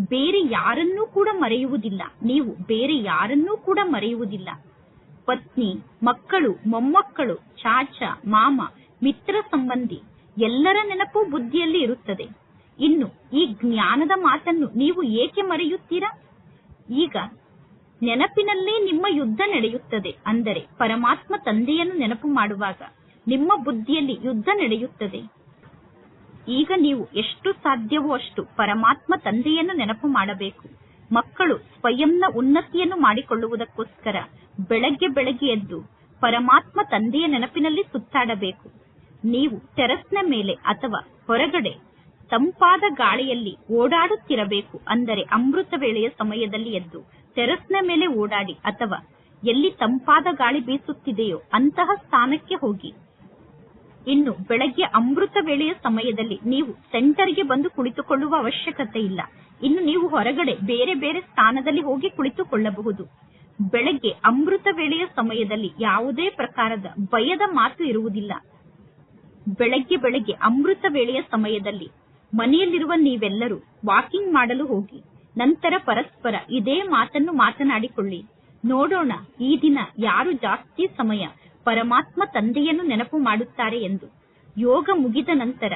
ಬೇರೆ ಯಾರನ್ನೂ ಕೂಡ ಮರೆಯುವುದಿಲ್ಲ. ನೀವು ಬೇರೆ ಯಾರನ್ನೂ ಕೂಡ ಮರೆಯುವುದಿಲ್ಲ. ಪತ್ನಿ, ಮಕ್ಕಳು, ಮೊಮ್ಮಕ್ಕಳು, ಚಾಚ, ಮಾಮ, ಮಿತ್ರ ಸಂಬಂಧಿ, ಎಲ್ಲರ ನೆನಪು ಬುದ್ಧಿಯಲ್ಲಿ ಇರುತ್ತದೆ. ಇನ್ನು ಈ ಜ್ಞಾನದ ಮಾತನ್ನು ನೀವು ಏಕೆ ಮರೆಯುತ್ತೀರಾ? ಈಗ ನೆನಪಿನಲ್ಲೇ ನಿಮ್ಮ ಯುದ್ಧ ನಡೆಯುತ್ತದೆ. ಅಂದರೆ ಪರಮಾತ್ಮ ತಂದೆಯನ್ನು ನೆನಪು ಮಾಡುವಾಗ ನಿಮ್ಮ ಬುದ್ಧಿಯಲ್ಲಿ ಯುದ್ಧ ನಡೆಯುತ್ತದೆ. ಈಗ ನೀವು ಎಷ್ಟು ಸಾಧ್ಯವೋ ಅಷ್ಟು ಪರಮಾತ್ಮ ತಂದೆಯನ್ನು ನೆನಪು ಮಾಡಬೇಕು. ಮಕ್ಕಳು ಸ್ವಯಂನ ಉನ್ನತಿಯನ್ನು ಮಾಡಿಕೊಳ್ಳುವುದಕ್ಕೋಸ್ಕರ ಬೆಳಗ್ಗೆ ಬೆಳಗ್ಗೆ ಎದ್ದು ಪರಮಾತ್ಮ ತಂದೆಯ ನೆನಪಿನಲ್ಲಿ ಸುತ್ತಾಡಬೇಕು. ನೀವು ಟೆರಸ್ನ ಮೇಲೆ ಅಥವಾ ಹೊರಗಡೆ ತಂಪಾದ ಗಾಳಿಯಲ್ಲಿ ಓಡಾಡುತ್ತಿರಬೇಕು ಅಂದರೆ ಅಮೃತ ವೇಳೆಯ ಸಮಯದಲ್ಲಿ ಎದ್ದು ಟೆರಸ್ನ ಮೇಲೆ ಓಡಾಡಿ ಅಥವಾ ಎಲ್ಲಿ ತಂಪಾದ ಗಾಳಿ ಬೀಸುತ್ತಿದೆಯೋ ಅಂತಹ ಸ್ಥಾನಕ್ಕೆ ಹೋಗಿ ಇನ್ನು ಬೆಳಗ್ಗೆ ಅಮೃತ ವೇಳೆಯ ಸಮಯದಲ್ಲಿ ನೀವು ಸೆಂಟರ್ಗೆ ಬಂದು ಕುಳಿತುಕೊಳ್ಳುವ ಅವಶ್ಯಕತೆ ಇಲ್ಲ. ಇನ್ನು ನೀವು ಹೊರಗಡೆ ಬೇರೆ ಬೇರೆ ಸ್ಥಾನದಲ್ಲಿ ಹೋಗಿ ಕುಳಿತುಕೊಳ್ಳಬಹುದು. ಬೆಳಗ್ಗೆ ಅಮೃತ ವೇಳೆಯ ಸಮಯದಲ್ಲಿ ಯಾವುದೇ ಪ್ರಕಾರದ ಭಯದ ಮಾತು ಇರುವುದಿಲ್ಲ. ಬೆಳಗ್ಗೆ ಬೆಳಗ್ಗೆ ಅಮೃತ ವೇಳೆಯ ಸಮಯದಲ್ಲಿ ಮನೆಯಲ್ಲಿರುವ ನೀವೆಲ್ಲರೂ ವಾಕಿಂಗ್ ಮಾಡಲು ಹೋಗಿ, ನಂತರ ಪರಸ್ಪರ ಇದೇ ಮಾತನ್ನು ಮಾತನಾಡಿಕೊಳ್ಳಿ. ನೋಡೋಣ, ಈ ದಿನ ಯಾರು ಜಾಸ್ತಿ ಸಮಯ ಪರಮಾತ್ಮ ತಂದೆಯನ್ನು ನೆನಪು ಮಾಡುತ್ತಾರೆ ಎಂದು. ಯೋಗ ಮುಗಿದ ನಂತರ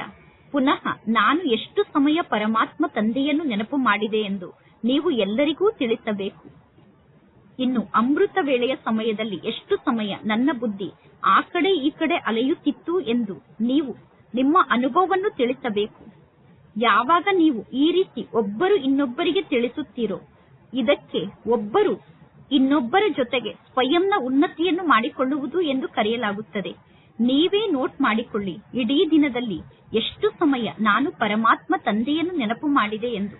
ಪುನಃ ನಾನು ಎಷ್ಟು ಸಮಯ ಪರಮಾತ್ಮ ತಂದೆಯನ್ನು ನೆನಪು ಮಾಡಿದೆ ಎಂದು ನೀವು ಎಲ್ಲರಿಗೂ ತಿಳಿಸಬೇಕು. ಇನ್ನು ಅಮೃತ ವೇಳೆಯ ಸಮಯದಲ್ಲಿ ಎಷ್ಟು ಸಮಯ ನನ್ನ ಬುದ್ಧಿ ಆ ಕಡೆ ಈ ಕಡೆ ಅಲೆಯುತ್ತಿತ್ತು ಎಂದು ನೀವು ನಿಮ್ಮ ಅನುಭವವನ್ನು ತಿಳಿಸಬೇಕು. ಯಾವಾಗ ನೀವು ಈ ರೀತಿ ಒಬ್ಬರು ಇನ್ನೊಬ್ಬರಿಗೆ ತಿಳಿಸುತ್ತೀರೋ, ಇದಕ್ಕೆ ಒಬ್ಬರು ಇನ್ನೊಬ್ಬರ ಜೊತೆಗೆ ಸ್ವಯಂನ ಉನ್ನತಿಯನ್ನು ಮಾಡಿಕೊಳ್ಳುವುದು ಎಂದು ಕರೆಯಲಾಗುತ್ತದೆ. ನೀವೇ ನೋಟ್ ಮಾಡಿಕೊಳ್ಳಿ. ಇಡೀ ದಿನದಲ್ಲಿ ಎಷ್ಟು ಸಮಯ ನಾನು ಪರಮಾತ್ಮ ತಂದೆಯನ್ನು ನೆನಪು ಮಾಡಿದೆ ಎಂದು.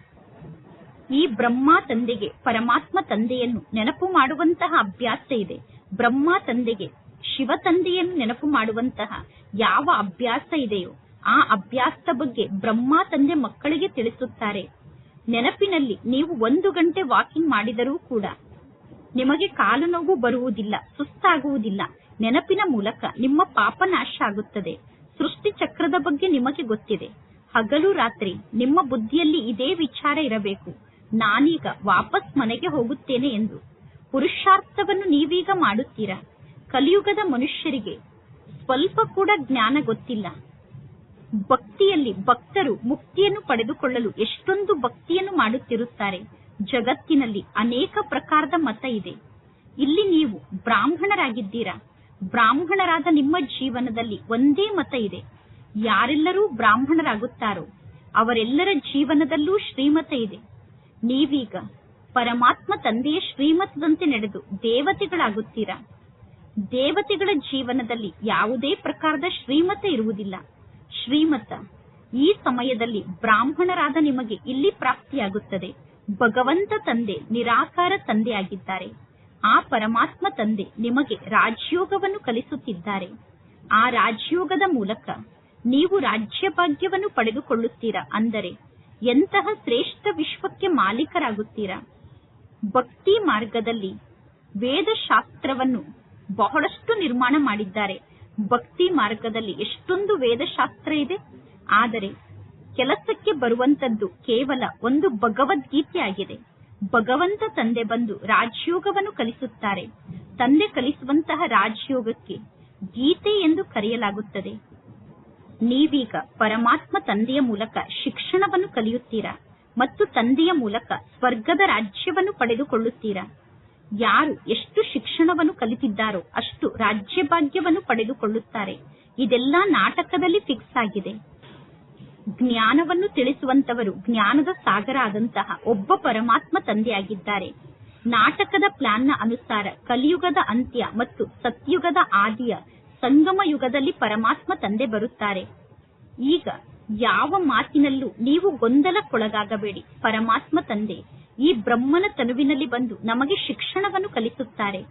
ಈ ಬ್ರಹ್ಮ ತಂದೆಗೆ ಪರಮಾತ್ಮ ತಂದೆಯನ್ನು ನೆನಪು ಮಾಡುವಂತಹ ಅಭ್ಯಾಸ ಇದೆ. ಬ್ರಹ್ಮ ತಂದೆಗೆ ಶಿವ ತಂದೆಯನ್ನು ನೆನಪು ಮಾಡುವಂತಹ ಯಾವ ಅಭ್ಯಾಸ ಇದೆಯೋ ಆ ಅಭ್ಯಾಸದ ಬಗ್ಗೆ ಬ್ರಹ್ಮ ತಂದೆ ಮಕ್ಕಳಿಗೆ ತಿಳಿಸುತ್ತಾರೆ. ನೆನಪಿನಲ್ಲಿ ನೀವು ಒಂದು ಗಂಟೆ ವಾಕಿಂಗ್ ಮಾಡಿದರೂ ಕೂಡ ನಿಮಗೆ ಕಾಲು ನೋವು ಬರುವುದಿಲ್ಲ, ಸುಸ್ತಾಗುವುದಿಲ್ಲ. ನೆನಪಿನ ಮೂಲಕ ನಿಮ್ಮ ಪಾಪ ನಾಶ ಆಗುತ್ತದೆ ಸೃಷ್ಟಿ ಚಕ್ರದ ಬಗ್ಗೆ ನಿಮಗೆ ಗೊತ್ತಿದೆ. ಹಗಲು ರಾತ್ರಿ ನಿಮ್ಮ ಬುದ್ಧಿಯಲ್ಲಿ ಇದೇ ವಿಚಾರ ಇರಬೇಕು. ನಾನೀಗ ವಾಪಸ್ ಮನೆಗೆ ಹೋಗುತ್ತೇನೆ ಎಂದು. ಪುರುಷಾರ್ಥವನ್ನು ನೀವೀಗ ಮಾಡುತ್ತೀರಾ? ಕಲಿಯುಗದ ಮನುಷ್ಯರಿಗೆ ಸ್ವಲ್ಪ ಕೂಡ ಜ್ಞಾನ ಗೊತ್ತಿಲ್ಲ. ಭಕ್ತಿಯಲ್ಲಿ ಭಕ್ತರು ಮುಕ್ತಿಯನ್ನು ಪಡೆದುಕೊಳ್ಳಲು ಎಷ್ಟೊಂದು ಭಕ್ತಿಯನ್ನು ಮಾಡುತ್ತಿರುತ್ತಾರೆ. ಜಗತ್ತಿನಲ್ಲಿ ಅನೇಕ ಪ್ರಕಾರದ ಮತ ಇದೆ. ಇಲ್ಲಿ ನೀವು ಬ್ರಾಹ್ಮಣರಾಗಿದ್ದೀರಾ? ಬ್ರಾಹ್ಮಣರಾದ ನಿಮ್ಮ ಜೀವನದಲ್ಲಿ ಒಂದೇ ಮತ ಇದೆ. ಯಾರೆಲ್ಲರೂ ಬ್ರಾಹ್ಮಣರಾಗುತ್ತಾರೋ, ಅವರೆಲ್ಲರ ಜೀವನದಲ್ಲೂ ಶ್ರೀಮತ ಇದೆ. ನೀವೀಗ ಪರಮಾತ್ಮ ತಂದೆಯ ಶ್ರೀಮತದಂತೆ ನಡೆದು ದೇವತೆಗಳಾಗುತ್ತೀರಾ? ದೇವತೆಗಳ ಜೀವನದಲ್ಲಿ ಯಾವುದೇ ಪ್ರಕಾರದ ಶ್ರೀಮತ ಇರುವುದಿಲ್ಲ. ಶ್ರೀಮತ ಈ ಸಮಯದಲ್ಲಿ ಬ್ರಾಹ್ಮಣರಾದ ನಿಮಗೆ ಇಲ್ಲಿ ಪ್ರಾಪ್ತಿಯಾಗುತ್ತದೆ. ಭಗವಂತ ತಂದೆ, ನಿರಾಕಾರ ತಂದೆಯಾಗಿದ್ದಾರೆ. ಆ ಪರಮಾತ್ಮ ತಂದೆ ನಿಮಗೆ ರಾಜ್ಯೋಗವನ್ನು ಕಲಿಸುತ್ತಿದ್ದಾರೆ. ಆ ರಾಜ್ಯೋಗದ ಮೂಲಕ ನೀವು ರಾಜ್ಯ ಭಾಗ್ಯವನ್ನು ಪಡೆದುಕೊಳ್ಳುತ್ತೀರಾ ಅಂದರೆ, ಎಂತಹ ಶ್ರೇಷ್ಠ ವಿಶ್ವಕ್ಕೆ ಮಾಲೀಕರಾಗುತ್ತೀರಾ? ಭಕ್ತಿ ಮಾರ್ಗದಲ್ಲಿ ವೇದಶಾಸ್ತ್ರವನ್ನು ಬಹಳಷ್ಟು ನಿರ್ಮಾಣ ಮಾಡಿದ್ದಾರೆ. ಭಕ್ತಿ ಮಾರ್ಗದಲ್ಲಿ ಎಷ್ಟೊಂದು ವೇದಶಾಸ್ತ್ರ ಇದೆ. ಆದರೆ ಕೆಲಸಕ್ಕೆ ಬರುವಂತದ್ದು ಕೇವಲ ಒಂದು ಭಗವದ್ಗೀತೆ ಆಗಿದೆ ಭಗವಂತ ತಂದೆ ಬಂದು ರಾಜಯೋಗವನ್ನು ಕಲಿಸುತ್ತಾರೆ. ತಂದೆ ಕಲಿಸುವಂತಹ ರಾಜಯೋಗಕ್ಕೆ ಗೀತೆ ಎಂದು ಕರೆಯಲಾಗುತ್ತದೆ. ನೀವೀಗ ಪರಮಾತ್ಮ ತಂದೆಯ ಮೂಲಕ ಶಿಕ್ಷಣವನ್ನು ಕಲಿಯುತ್ತೀರಾ? ಮತ್ತು ತಂದೆಯ ಮೂಲಕ ಸ್ವರ್ಗದ ರಾಜ್ಯವನ್ನು ಪಡೆದುಕೊಳ್ಳುತ್ತೀರಾ? ಯಾರು ಎಷ್ಟು ಶಿಕ್ಷಣವನ್ನು ಕಲಿತಿದ್ದಾರೋ ಅಷ್ಟು ರಾಜ್ಯ ಭಾಗ್ಯವನ್ನು ಪಡೆದುಕೊಳ್ಳುತ್ತಾರೆ. ಇದೆಲ್ಲ ನಾಟಕದಲ್ಲಿ ಫಿಕ್ಸ್ ಆಗಿದೆ. ಜ್ಞಾನವನ್ನು ತಿಳಿಸುವಂತವರು ಜ್ಞಾನದ ಸಾಗರ ಆದಂತಹ ಒಬ್ಬ ಪರಮಾತ್ಮ ತಂದೆಯಾಗಿದ್ದಾರೆ. ನಾಟಕದ ಪ್ಲಾನ್ನ ಅನುಸಾರ ಕಲಿಯುಗದ ಅಂತ್ಯ ಮತ್ತು ಸತ್ಯುಗದ ಆದಿಯ ಸಂಗಮ ಯುಗದಲ್ಲಿ ಪರಮಾತ್ಮ ತಂದೆ ಬರುತ್ತಾರೆ. ಈಗ ಯಾವ ಮಾತಿನಲ್ಲೂ ನೀವು ಗೊಂದಲಕ್ಕೊಳಗಾಗಬೇಡಿ. ಪರಮಾತ್ಮ ತಂದೆ ಈ ಬ್ರಹ್ಮನ ತನುವಿನಲ್ಲಿ ಬಂದು ನಮಗೆ ಶಿಕ್ಷಣವನ್ನು ಕಲಿಸುತ್ತಾರೆ.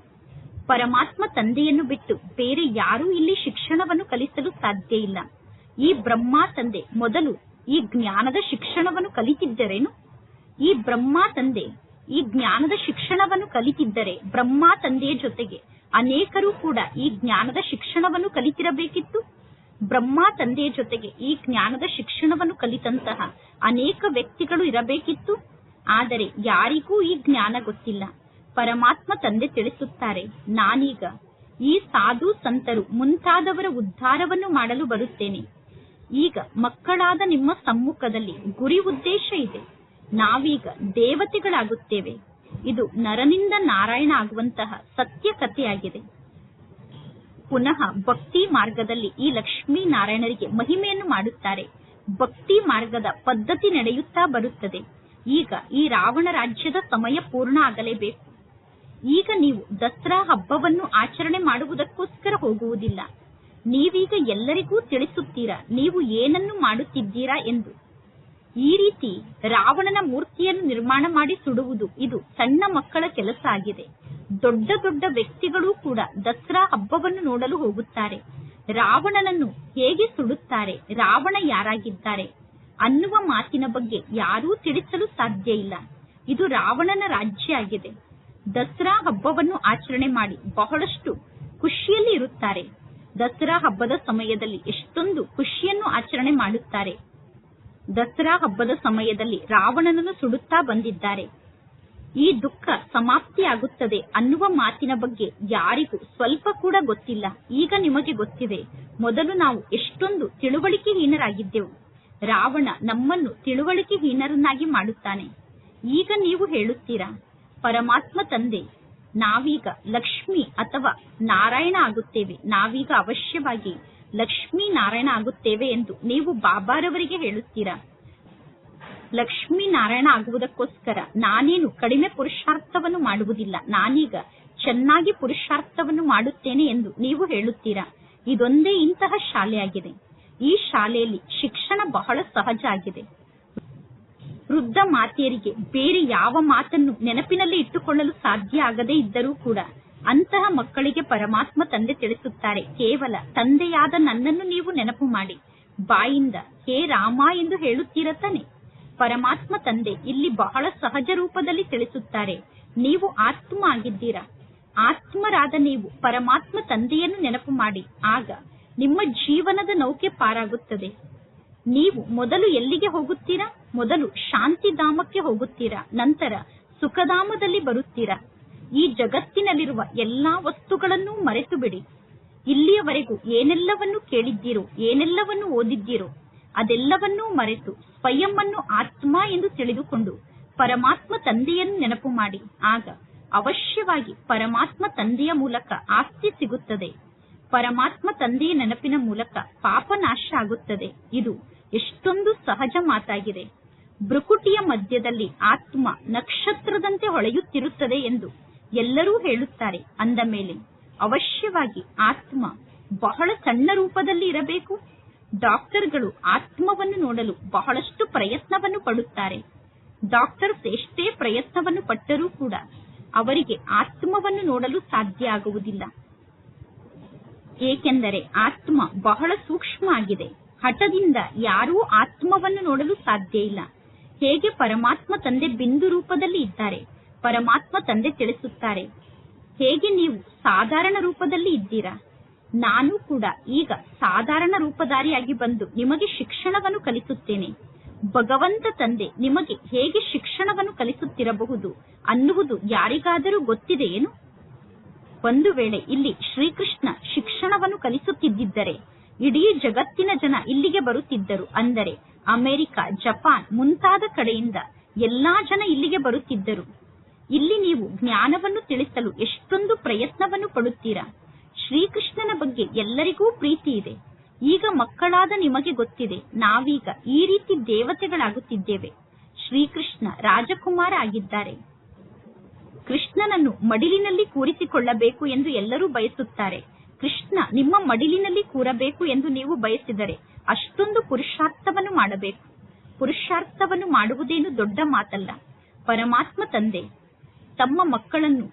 ಪರಮಾತ್ಮ ತಂದೆಯನ್ನು ಬಿಟ್ಟು ಬೇರೆ ಯಾರೂ ಇಲ್ಲಿ ಶಿಕ್ಷಣವನ್ನು ಕಲಿಸಲು ಸಾಧ್ಯ ಇಲ್ಲ. ಈ ಬ್ರಹ್ಮ ತಂದೆ ಮೊದಲು ಈ ಜ್ಞಾನದ ಶಿಕ್ಷಣವನ್ನು ಕಲಿತಿದ್ದರೇನು? ಈ ಬ್ರಹ್ಮ ತಂದೆ ಈ ಜ್ಞಾನದ ಶಿಕ್ಷಣವನ್ನು ಕಲಿತಿದ್ದರೆ ಬ್ರಹ್ಮ ತಂದೆಯ ಜೊತೆಗೆ ಅನೇಕರು ಕೂಡ ಈ ಜ್ಞಾನದ ಶಿಕ್ಷಣವನ್ನು ಕಲಿತಿರಬೇಕಿತ್ತು. ಬ್ರಹ್ಮ ತಂದೆಯ ಜೊತೆಗೆ ಈ ಜ್ಞಾನದ ಶಿಕ್ಷಣವನ್ನು ಕಲಿತಂತಹ ಅನೇಕ ವ್ಯಕ್ತಿಗಳು ಇರಬೇಕಿತ್ತು. ಆದರೆ ಯಾರಿಗೂ ಈ ಜ್ಞಾನ ಗೊತ್ತಿಲ್ಲ. ಪರಮಾತ್ಮ ತಂದೆ ತಿಳಿಸುತ್ತಾರೆ, ನಾನೀಗ ಈ ಸಾಧು ಸಂತರು ಮುಂತಾದವರ ಉದ್ಧಾರವನ್ನು ಮಾಡಲು ಬರುತ್ತೇನೆ. ಈಗ ಮಕ್ಕಳಾದ ನಿಮ್ಮ ಸಮ್ಮುಖದಲ್ಲಿ ಗುರಿ ಉದ್ದೇಶ ಇದೆ. ನಾವೀಗ ದೇವತೆಗಳಾಗುತ್ತೇವೆ. ಇದು ನರನಿಂದ ನಾರಾಯಣ ಆಗುವಂತಹ ಸತ್ಯ ಕಥೆಯಾಗಿದೆ. ಪುನಃ ಭಕ್ತಿ ಮಾರ್ಗದಲ್ಲಿ ಈ ಲಕ್ಷ್ಮೀ ನಾರಾಯಣರಿಗೆ ಮಹಿಮೆಯನ್ನು ಮಾಡುತ್ತಾರೆ. ಭಕ್ತಿ ಮಾರ್ಗದ ಪದ್ಧತಿ ನಡೆಯುತ್ತಾ ಬರುತ್ತದೆ. ಈಗ ಈ ರಾವಣ ರಾಜ್ಯದ ಸಮಯ ಪೂರ್ಣ ಆಗಲೇಬೇಕು. ಈಗ ನೀವು ದಸರಾ ಹಬ್ಬವನ್ನು ಆಚರಣೆ ಮಾಡುವುದಕ್ಕೋಸ್ಕರ ಹೋಗುವುದಿಲ್ಲ. ನೀವೀಗ ಎಲ್ಲರಿಗೂ ತಿಳಿಸುತ್ತೀರಾ? ನೀವು ಏನನ್ನು ಮಾಡುತ್ತಿದ್ದೀರಾ ಎಂದು? ಈ ರೀತಿ ರಾವಣನ ಮೂರ್ತಿಯನ್ನು ನಿರ್ಮಾಣ ಮಾಡಿ ಸುಡುವುದು ಇದು ಸಣ್ಣ ಮಕ್ಕಳ ಕೆಲಸ ಆಗಿದೆ. ದೊಡ್ಡ ದೊಡ್ಡ ವ್ಯಕ್ತಿಗಳು ಕೂಡ ದಸರಾ ಹಬ್ಬವನ್ನು ನೋಡಲು ಹೋಗುತ್ತಾರೆ. ರಾವಣನನ್ನು ಹೇಗೆ ಸುಡುತ್ತಾರೆ? ರಾವಣ ಯಾರಾಗಿದ್ದಾರೆ? ಅನ್ನುವ ಮಾತಿನ ಬಗ್ಗೆ ಯಾರೂ ತಿಳಿಸಲು ಸಾಧ್ಯ ಇಲ್ಲ. ಇದು ರಾವಣನ ರಾಜ್ಯ ಆಗಿದೆ. ದಸರಾ ಹಬ್ಬವನ್ನು ಆಚರಣೆ ಮಾಡಿ ಬಹಳಷ್ಟು ಖುಷಿಯಲ್ಲಿ ಇರುತ್ತಾರೆ. ದಸರಾ ಹಬ್ಬದ ಸಮಯದಲ್ಲಿ ಎಷ್ಟೊಂದು ಖುಷಿಯನ್ನು ಆಚರಣೆ ಮಾಡುತ್ತಾರೆ. ದಸರಾ ಹಬ್ಬದ ಸಮಯದಲ್ಲಿ ರಾವಣನನ್ನು ಸುಡುತ್ತಾ ಬಂದಿದ್ದಾರೆ. ಈ ದುಃಖ ಸಮಾಪ್ತಿಯಾಗುತ್ತದೆ ಅನ್ನುವ ಮಾತಿನ ಬಗ್ಗೆ ಯಾರಿಗೂ ಸ್ವಲ್ಪ ಕೂಡ ಗೊತ್ತಿಲ್ಲ. ಈಗ ನಿಮಗೆ ಗೊತ್ತಿದೆ, ಮೊದಲು ನಾವು ಎಷ್ಟೊಂದು ತಿಳುವಳಿಕೆಹೀನರಾಗಿದ್ದೆವು. ರಾವಣ ನಮ್ಮನ್ನು ತಿಳುವಳಿಕೆಹೀನರನ್ನಾಗಿ ಮಾಡುತ್ತಾನೆ. ಈಗ ನೀವು ಹೇಳುತ್ತೀರಾ, ಪರಮಾತ್ಮ ತಂದೆ ನಾವೀಗ ಲಕ್ಷ್ಮಿ ಅಥವಾ ನಾರಾಯಣ ಆಗುತ್ತೇವೆ. ನಾವೀಗ ಅವಶ್ಯವಾಗಿ ಲಕ್ಷ್ಮೀ ನಾರಾಯಣ ಆಗುತ್ತೇವೆ ಎಂದು ನೀವು ಬಾಬಾರವರಿಗೆ ಹೇಳುತ್ತೀರಾ? ಲಕ್ಷ್ಮೀ ನಾರಾಯಣ ಆಗುವುದಕ್ಕೋಸ್ಕರ ನಾನೇನು ಕಡಿಮೆ ಪುರುಷಾರ್ಥವನ್ನು ಮಾಡುವುದಿಲ್ಲ. ನಾನೀಗ ಚೆನ್ನಾಗಿ ಪುರುಷಾರ್ಥವನ್ನು ಮಾಡುತ್ತೇನೆ ಎಂದು ನೀವು ಹೇಳುತ್ತೀರಾ? ಇದೊಂದೇ ಇಂತಹ ಶಾಲೆಯಾಗಿದೆ. ಈ ಶಾಲೆಯಲ್ಲಿ ಶಿಕ್ಷಣ ಬಹಳ ಸಹಜ ಆಗಿದೆ. ವೃದ್ಧ ಮಾತೆಯರಿಗೆ ಬೇರೆ ಯಾವ ಮಾತನ್ನು ನೆನಪಿನಲ್ಲಿ ಇಟ್ಟುಕೊಳ್ಳಲು ಸಾಧ್ಯ ಆಗದೇ ಇದ್ದರೂ ಕೂಡ ಅಂತಹ ಮಕ್ಕಳಿಗೆ ಪರಮಾತ್ಮ ತಂದೆ ತಿಳಿಸುತ್ತಾರೆ. ಕೇವಲ ತಂದೆಯಾದ ನನ್ನನ್ನು ನೀವು ನೆನಪು ಮಾಡಿ. ಬಾಯಿಂದ ಹೇ ರಾಮ ಎಂದು ಹೇಳುತ್ತೀರ ತಾನೆ? ಪರಮಾತ್ಮ ತಂದೆ ಇಲ್ಲಿ ಬಹಳ ಸಹಜ ರೂಪದಲ್ಲಿ ತಿಳಿಸುತ್ತಾರೆ. ನೀವು ಆತ್ಮ ಆಗಿದ್ದೀರಾ? ಆತ್ಮರಾದ ನೀವು ಪರಮಾತ್ಮ ತಂದೆಯನ್ನು ನೆನಪು ಮಾಡಿ. ಆಗ ನಿಮ್ಮ ಜೀವನದ ನೌಕೆ ಪಾರಾಗುತ್ತದೆ. ನೀವು ಮೊದಲು ಎಲ್ಲಿಗೆ ಹೋಗುತ್ತೀರಾ? ಮೊದಲು ಶಾಂತಿಧಾಮಕ್ಕೆ ಹೋಗುತ್ತೀರಾ? ನಂತರ ಸುಖಧಾಮದಲ್ಲಿ ಬರುತ್ತೀರಾ? ಈ ಜಗತ್ತಿನಲ್ಲಿರುವ ಎಲ್ಲಾ ವಸ್ತುಗಳನ್ನೂ ಮರೆತು ಬಿಡಿ ಇಲ್ಲಿಯವರೆಗೂ ಏನೆಲ್ಲವನ್ನು ಕೇಳಿದ್ದೀರೋ, ಏನೆಲ್ಲವನ್ನು ಓದಿದ್ದೀರೋ, ಅದೆಲ್ಲವನ್ನೂ ಮರೆತು ಸ್ವಯಂ ಆತ್ಮ ಎಂದು ತಿಳಿದುಕೊಂಡು ಪರಮಾತ್ಮ ತಂದೆಯನ್ನು ನೆನಪು ಮಾಡಿ. ಆಗ ಅವಶ್ಯವಾಗಿ ಪರಮಾತ್ಮ ತಂದೆಯ ಮೂಲಕ ಆಸ್ತಿ ಸಿಗುತ್ತದೆ. ಪರಮಾತ್ಮ ತಂದೆಯ ನೆನಪಿನ ಮೂಲಕ ಪಾಪ ನಾಶ ಆಗುತ್ತದೆ. ಇದು ಎಷ್ಟೊಂದು ಸಹಜ ಮಾತಾಗಿದೆ. ಭ್ರಕುಟಿಯ ಮಧ್ಯದಲ್ಲಿ ಆತ್ಮ ನಕ್ಷತ್ರದಂತೆ ಹೊಳೆಯುತ್ತಿರುತ್ತದೆ ಎಂದು ಎಲ್ಲರೂ ಹೇಳುತ್ತಾರೆ. ಅಂದ ಮೇಲೆ, ಅವಶ್ಯವಾಗಿ ಆತ್ಮ ಬಹಳ ಸಣ್ಣ ರೂಪದಲ್ಲಿ ಇರಬೇಕು. ಡಾಕ್ಟರ್ಗಳು ಆತ್ಮವನ್ನು ನೋಡಲು ಬಹಳಷ್ಟು ಪ್ರಯತ್ನವನ್ನು ಪಡುತ್ತಾರೆ. ಡಾಕ್ಟರ್ಸ್ ಎಷ್ಟೇ ಪ್ರಯತ್ನವನ್ನು ಪಟ್ಟರೂ ಕೂಡ ಅವರಿಗೆ ಆತ್ಮವನ್ನು ನೋಡಲು ಸಾಧ್ಯ ಆಗುವುದಿಲ್ಲ. ಏಕೆಂದರೆ ಆತ್ಮ ಬಹಳ ಸೂಕ್ಷ್ಮ ಆಗಿದೆ. ಹಠದಿಂದ ಯಾರೂ ಆತ್ಮವನ್ನು ನೋಡಲು ಸಾಧ್ಯ ಇಲ್ಲ. ಹೇಗೆ ಪರಮಾತ್ಮ ತಂದೆ ಬಿಂದು ರೂಪದಲ್ಲಿ ಇದ್ದಾರೆ, ಪರಮಾತ್ಮ ತಂದೆ ತಿಳಿಸುತ್ತಾರೆ. ಹೇಗೆ ನೀವು ಸಾಧಾರಣ ರೂಪದಲ್ಲಿ ಇದ್ದೀರಾ? ನಾನು ಕೂಡ ಈಗ ಸಾಧಾರಣ ರೂಪಧಾರಿಯಾಗಿ ಬಂದು ನಿಮಗೆ ಶಿಕ್ಷಣವನ್ನು ಕಲಿಸುತ್ತೇನೆ. ಭಗವಂತ ತಂದೆ ನಿಮಗೆ ಹೇಗೆ ಶಿಕ್ಷಣವನ್ನು ಕಲಿಸುತ್ತಿರಬಹುದು ಅನ್ನುವುದು ಯಾರಿಗಾದರೂ ಗೊತ್ತಿದೆಯೇನು? ಒಂದು ವೇಳೆ ಇಲ್ಲಿ ಶ್ರೀಕೃಷ್ಣ ಶಿಕ್ಷಣವನ್ನು ಕಲಿಸುತ್ತಿದ್ದರೆ ಇಡೀ ಜಗತ್ತಿನ ಜನ ಇಲ್ಲಿಗೆ ಬರುತ್ತಿದ್ದರು. ಅಂದರೆ ಅಮೆರಿಕ, ಜಪಾನ್ ಮುಂತಾದ ಕಡೆಯಿಂದ ಎಲ್ಲಾ ಜನ ಇಲ್ಲಿಗೆ ಬರುತ್ತಿದ್ದರು. ಇಲ್ಲಿ ನೀವು ಜ್ಞಾನವನ್ನು ತಿಳಿಸಲು ಎಷ್ಟೊಂದು ಪ್ರಯತ್ನವನ್ನು ಪಡುತ್ತೀರಾ? ಶ್ರೀಕೃಷ್ಣನ ಬಗ್ಗೆ ಎಲ್ಲರಿಗೂ ಪ್ರೀತಿ ಇದೆ. ಈಗ ಮಕ್ಕಳಾದ ನಿಮಗೆ ಗೊತ್ತಿದೆ, ನಾವೀಗ ಈ ರೀತಿ ದೇವತೆಗಳಾಗುತ್ತಿದ್ದೇವೆ. ಶ್ರೀಕೃಷ್ಣ ರಾಜಕುಮಾರ ಆಗಿದ್ದಾರೆ. ಕೃಷ್ಣನನ್ನು ಮಡಿಲಿನಲ್ಲಿ ಕೂರಿಸಿಕೊಳ್ಳಬೇಕು ಎಂದು ಎಲ್ಲರೂ ಬಯಸುತ್ತಾರೆ. ಕೃಷ್ಣ ನಿಮ್ಮ ಮಡಿಲಿನಲ್ಲಿ ಕೂರಬೇಕು ಎಂದು ನೀವು ಬಯಸಿದರೆ ಅಷ್ಟೊಂದು ಪುರುಷಾರ್ಥವನ್ನು ಮಾಡಬೇಕು. ಪುರುಷಾರ್ಥವನ್ನು ಮಾಡುವುದೇನು ದೊಡ್ಡ ಮಾತಲ್ಲ. ಪರಮಾತ್ಮ ತಂದೆ, ತಮ್ಮ ಮಕ್ಕಳನ್ನು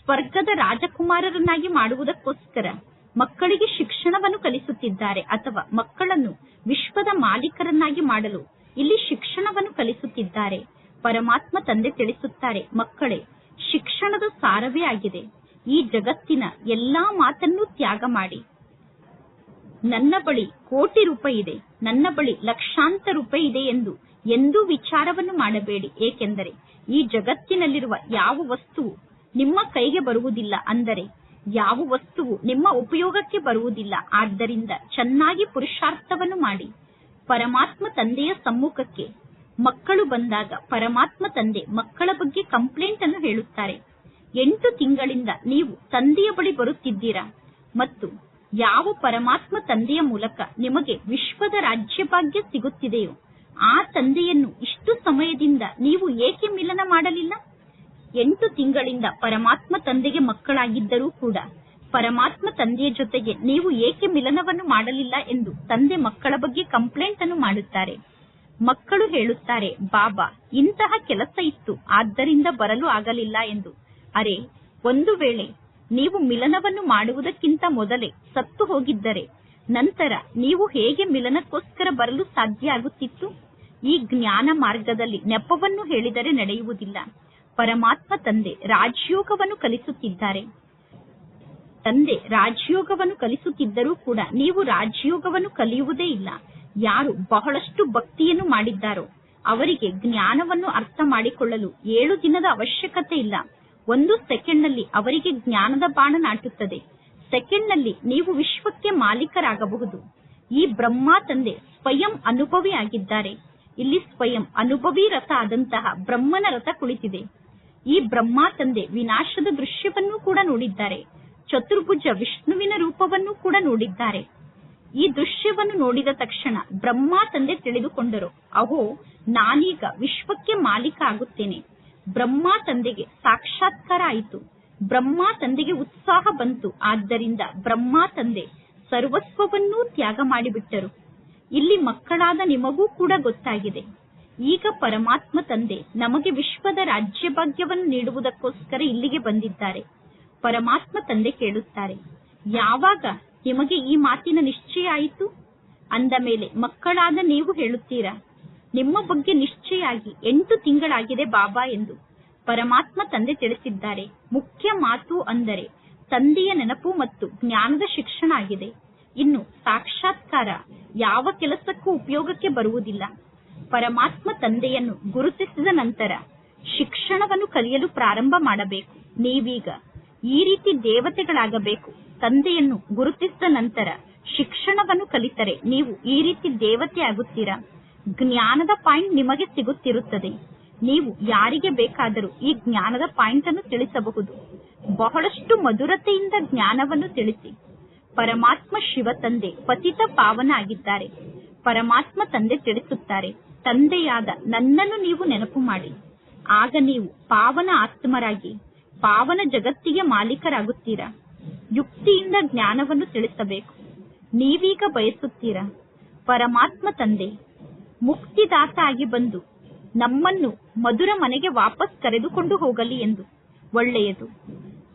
ಸ್ವರ್ಗದ ರಾಜಕುಮಾರರನ್ನಾಗಿ ಮಾಡುವುದಕ್ಕೋಸ್ಕರ ಮಕ್ಕಳಿಗೆ ಶಿಕ್ಷಣವನ್ನು ಕಲಿಸುತ್ತಿದ್ದಾರೆ ಅಥವಾ ಮಕ್ಕಳನ್ನು ವಿಶ್ವದ ಮಾಲೀಕರನ್ನಾಗಿ ಮಾಡಲು ಇಲ್ಲಿ ಶಿಕ್ಷಣವನ್ನು ಕಲಿಸುತ್ತಿದ್ದಾರೆ. ಪರಮಾತ್ಮ ತಂದೆ ತಿಳಿಸುತ್ತಾರೆ, ಮಕ್ಕಳೇ, ಶಿಕ್ಷಣದ ಸಾರವೇ ಆಗಿದೆ. ಈ ಜಗತ್ತಿನ ಎಲ್ಲಾ ಮಾತನ್ನು ತ್ಯಾಗ ಮಾಡಿ. ನನ್ನ ಬಳಿ ಕೋಟಿ ರೂಪಾಯಿ ಇದೆ, ನನ್ನ ಬಳಿ ಲಕ್ಷಾಂತರ ರೂಪಾಯಿ ಇದೆ ಎಂದು ಎಂದೂ ವಿಚಾರವನ್ನು ಮಾಡಬೇಡಿ. ಏಕೆಂದರೆ ಈ ಜಗತ್ತಿನಲ್ಲಿರುವ ಯಾವ ವಸ್ತುವು ನಿಮ್ಮ ಕೈಗೆ ಬರುವುದಿಲ್ಲ ಅಂದರೆ ಯಾವ ವಸ್ತುವು ನಿಮ್ಮ ಉಪಯೋಗಕ್ಕೆ ಬರುವುದಿಲ್ಲ. ಆದ್ದರಿಂದ ಚೆನ್ನಾಗಿ ಪುರುಷಾರ್ಥವನ್ನು ಮಾಡಿ. ಪರಮಾತ್ಮ ತಂದೆಯ ಸಮ್ಮುಖಕ್ಕೆ ಮಕ್ಕಳು ಬಂದಾಗ ಪರಮಾತ್ಮ ತಂದೆ ಮಕ್ಕಳ ಬಗ್ಗೆ ಕಂಪ್ಲೇಂಟ್ ಅನ್ನು ಹೇಳುತ್ತಾರೆ. ಎಂಟು ತಿಂಗಳಿಂದ ನೀವು ತಂದೆಯ ಬಳಿ ಬರುತ್ತಿದ್ದೀರಾ? ಮತ್ತು ಯಾವ ಪರಮಾತ್ಮ ತಂದೆಯ ಮೂಲಕ ನಿಮಗೆ ವಿಶ್ವದ ರಾಜ್ಯಭಾಗ್ಯ ಸಿಗುತ್ತಿದೆಯೋ, ಆ ತಂದೆಯನ್ನು ಇಷ್ಟು ಸಮಯದಿಂದ ನೀವು ಏಕೆ ಮಿಲನ ಮಾಡಲಿಲ್ಲ? ಎಂಟು ತಿಂಗಳಿಂದ ಪರಮಾತ್ಮ ತಂದೆಗೆ ಮಕ್ಕಳಾಗಿದ್ದರೂ ಕೂಡ ಪರಮಾತ್ಮ ತಂದೆಯ ಜೊತೆಗೆ ನೀವು ಏಕೆ ಮಿಲನವನ್ನು ಮಾಡಲಿಲ್ಲ ಎಂದು ತಂದೆ ಮಕ್ಕಳ ಬಗ್ಗೆ ಕಂಪ್ಲೇಂಟ್ ಅನ್ನು ಮಾಡುತ್ತಾರೆ. ಮಕ್ಕಳು ಹೇಳುತ್ತಾರೆ, ಬಾಬಾ, ಇಂತಹ ಕೆಲಸ ಇತ್ತು, ಆದ್ದರಿಂದ ಬರಲು ಆಗಲಿಲ್ಲ ಎಂದು. ಅರೆ, ಒಂದು ವೇಳೆ ನೀವು ಮಿಲನವನ್ನು ಮಾಡುವುದಕ್ಕಿಂತ ಮೊದಲೇ ಸತ್ತು ಹೋಗಿದ್ದರೆ, ನಂತರ ನೀವು ಹೇಗೆ ಮಿಲನಕ್ಕೋಸ್ಕರ ಬರಲು ಸಾಧ್ಯ ಆಗುತ್ತಿತ್ತು? ಈ ಜ್ಞಾನ ಮಾರ್ಗದಲ್ಲಿ ನೆಪವನ್ನು ಹೇಳಿದರೆ ನಡೆಯುವುದಿಲ್ಲ. ಪರಮಾತ್ಮ ತಂದೆ ರಾಜ್ಯೋಗವನ್ನು ಕಲಿಸುತ್ತಿದ್ದಾರೆ. ತಂದೆ ರಾಜ್ಯೋಗವನ್ನು ಕಲಿಸುತ್ತಿದ್ದರೂ ಕೂಡ ನೀವು ರಾಜ್ಯೋಗವನ್ನು ಕಲಿಯುವುದೇ ಇಲ್ಲ. ಯಾರು ಬಹಳಷ್ಟು ಭಕ್ತಿಯನ್ನು ಮಾಡಿದ್ದಾರೋ, ಅವರಿಗೆ ಜ್ಞಾನವನ್ನು ಅರ್ಥ ಮಾಡಿಕೊಳ್ಳಲು ಏಳು ದಿನದ ಅವಶ್ಯಕತೆ ಇಲ್ಲ. ಒಂದು ಸೆಕೆಂಡ್ನಲ್ಲಿ ಅವರಿಗೆ ಜ್ಞಾನದ ಬಾಣ ನಾಟುತ್ತದೆ. ಸೆಕೆಂಡ್ನಲ್ಲಿ ನೀವು ವಿಶ್ವಕ್ಕೆ ಮಾಲೀಕರಾಗಬಹುದು. ಈ ಬ್ರಹ್ಮ ತಂದೆ ಸ್ವಯಂ ಅನುಭವಿ ಆಗಿದ್ದಾರೆ. ಇಲ್ಲಿ ಸ್ವಯಂ ಅನುಭವಿ ರಥ ಆದಂತಹ ಬ್ರಹ್ಮನ ರಥ ಕುಳಿತಿದೆ. ಈ ಬ್ರಹ್ಮ ತಂದೆ ವಿನಾಶದ ದೃಶ್ಯವನ್ನೂ ಕೂಡ ನೋಡಿದ್ದಾರೆ. ಚತುರ್ಭುಜ ವಿಷ್ಣುವಿನ ರೂಪವನ್ನು ಕೂಡ ನೋಡಿದ್ದಾರೆ. ಈ ದೃಶ್ಯವನ್ನು ನೋಡಿದ ತಕ್ಷಣ ಬ್ರಹ್ಮ ತಂದೆ ತಿಳಿದುಕೊಂಡರು, ಅಹೋ, ನಾನೀಗ ವಿಶ್ವಕ್ಕೆ ಮಾಲೀಕ ಆಗುತ್ತೇನೆ. ಬ್ರಹ್ಮ ತಂದೆಗೆ ಸಾಕ್ಷಾತ್ಕಾರ ಆಯಿತು. ಬ್ರಹ್ಮ ತಂದೆಗೆ ಉತ್ಸಾಹ ಬಂತು. ಆದ್ದರಿಂದ ಬ್ರಹ್ಮ ತಂದೆ ಸರ್ವಸ್ವವನ್ನೂ ತ್ಯಾಗ ಮಾಡಿಬಿಟ್ಟರು. ಇಲ್ಲಿ ಮಕ್ಕಳಾದ ನಿಮಗೂ ಕೂಡ ಗೊತ್ತಾಗಿದೆ. ಈಗ ಪರಮಾತ್ಮ ತಂದೆ ನಮಗೆ ವಿಶ್ವದ ರಾಜ್ಯ ಭಾಗ್ಯವನ್ನು ನೀಡುವುದಕ್ಕೋಸ್ಕರ ಇಲ್ಲಿಗೆ ಬಂದಿದ್ದಾರೆ. ಪರಮಾತ್ಮ ತಂದೆ ಕೇಳುತ್ತಾರೆ, ಯಾವಾಗ ನಿಮಗೆ ಈ ಮಾತಿನ ನಿಶ್ಚಯ ಆಯಿತು? ಅಂದ ಮೇಲೆ, ಮಕ್ಕಳಾದ ನೀವು ಹೇಳುತ್ತೀರಾ? ನಿಮ್ಮ ಬಗ್ಗೆ ನಿಶ್ಚಯಾಗಿ ಎಂಟು ತಿಂಗಳಾಗಿದೆ ಬಾಬಾ ಎಂದು ಪರಮಾತ್ಮ ತಂದೆ ತಿಳಿಸಿದ್ದಾರೆ. ಮುಖ್ಯ ಮಾತು ಅಂದರೆ ತಂದೆಯ ನೆನಪು ಮತ್ತು ಜ್ಞಾನದ ಶಿಕ್ಷಣ ಆಗಿದೆ. ಇನ್ನು ಸಾಕ್ಷಾತ್ಕಾರ ಯಾವ ಕೆಲಸಕ್ಕೂ ಉಪಯೋಗಕ್ಕೆ ಬರುವುದಿಲ್ಲ. ಪರಮಾತ್ಮ ತಂದೆಯನ್ನು ಗುರುತಿಸಿದ ನಂತರ ಶಿಕ್ಷಣವನ್ನು ಕಲಿಯಲು ಪ್ರಾರಂಭ ಮಾಡಬೇಕು. ನೀವೀಗ ಈ ರೀತಿ ದೇವತೆಗಳಾಗಬೇಕು. ತಂದೆಯನ್ನು ಗುರುತಿಸಿದ ನಂತರ ಶಿಕ್ಷಣವನ್ನು ಕಲಿತರೆ ನೀವು ಈ ರೀತಿ ದೇವತೆ ಆಗುತ್ತೀರಾ? ಜ್ಞಾನದ ಪಾಯಿಂಟ್ ನಿಮಗೆ ಸಿಗುತ್ತಿರುತ್ತದೆ. ನೀವು ಯಾರಿಗೆ ಬೇಕಾದರೂ ಈ ಜ್ಞಾನದ ಪಾಯಿಂಟ್ ಅನ್ನು ತಿಳಿಸಬಹುದು. ಬಹಳಷ್ಟು ಮಧುರತೆಯಿಂದ ಜ್ಞಾನವನ್ನು ತಿಳಿಸಿ. ಪರಮಾತ್ಮ ಶಿವ ತಂದೆ, ಪತಿತ ಪಾವನ ಆಗಿದ್ದಾರೆ ಪರಮಾತ್ಮ ತಂದೆ ತಿಳಿಸುತ್ತಾರೆ, ತಂದೆಯಾದ ನನ್ನನ್ನು ನೀವು ನೆನಪು ಮಾಡಿ. ಆಗ ನೀವು ಪಾವನ ಆತ್ಮರಾಗಿ, ಪಾವನ ಜಗತ್ತಿಗೆ ಮಾಲೀಕರಾಗುತ್ತೀರಾ? ಯುಕ್ತಿಯಿಂದ ಜ್ಞಾನವನ್ನು ತಿಳಿಸಬೇಕು. ನೀವೀಗ ಬಯಸುತ್ತೀರಾ? ಪರಮಾತ್ಮ ತಂದೆ ಮುಕ್ತಿದಾತ ಆಗಿ ಬಂದು ನಮ್ಮನ್ನು ಮಧುರ ಮನೆಗೆ ವಾಪಸ್ ಕರೆದುಕೊಂಡು ಹೋಗಲಿ ಎಂದು. ಒಳ್ಳೆಯದು.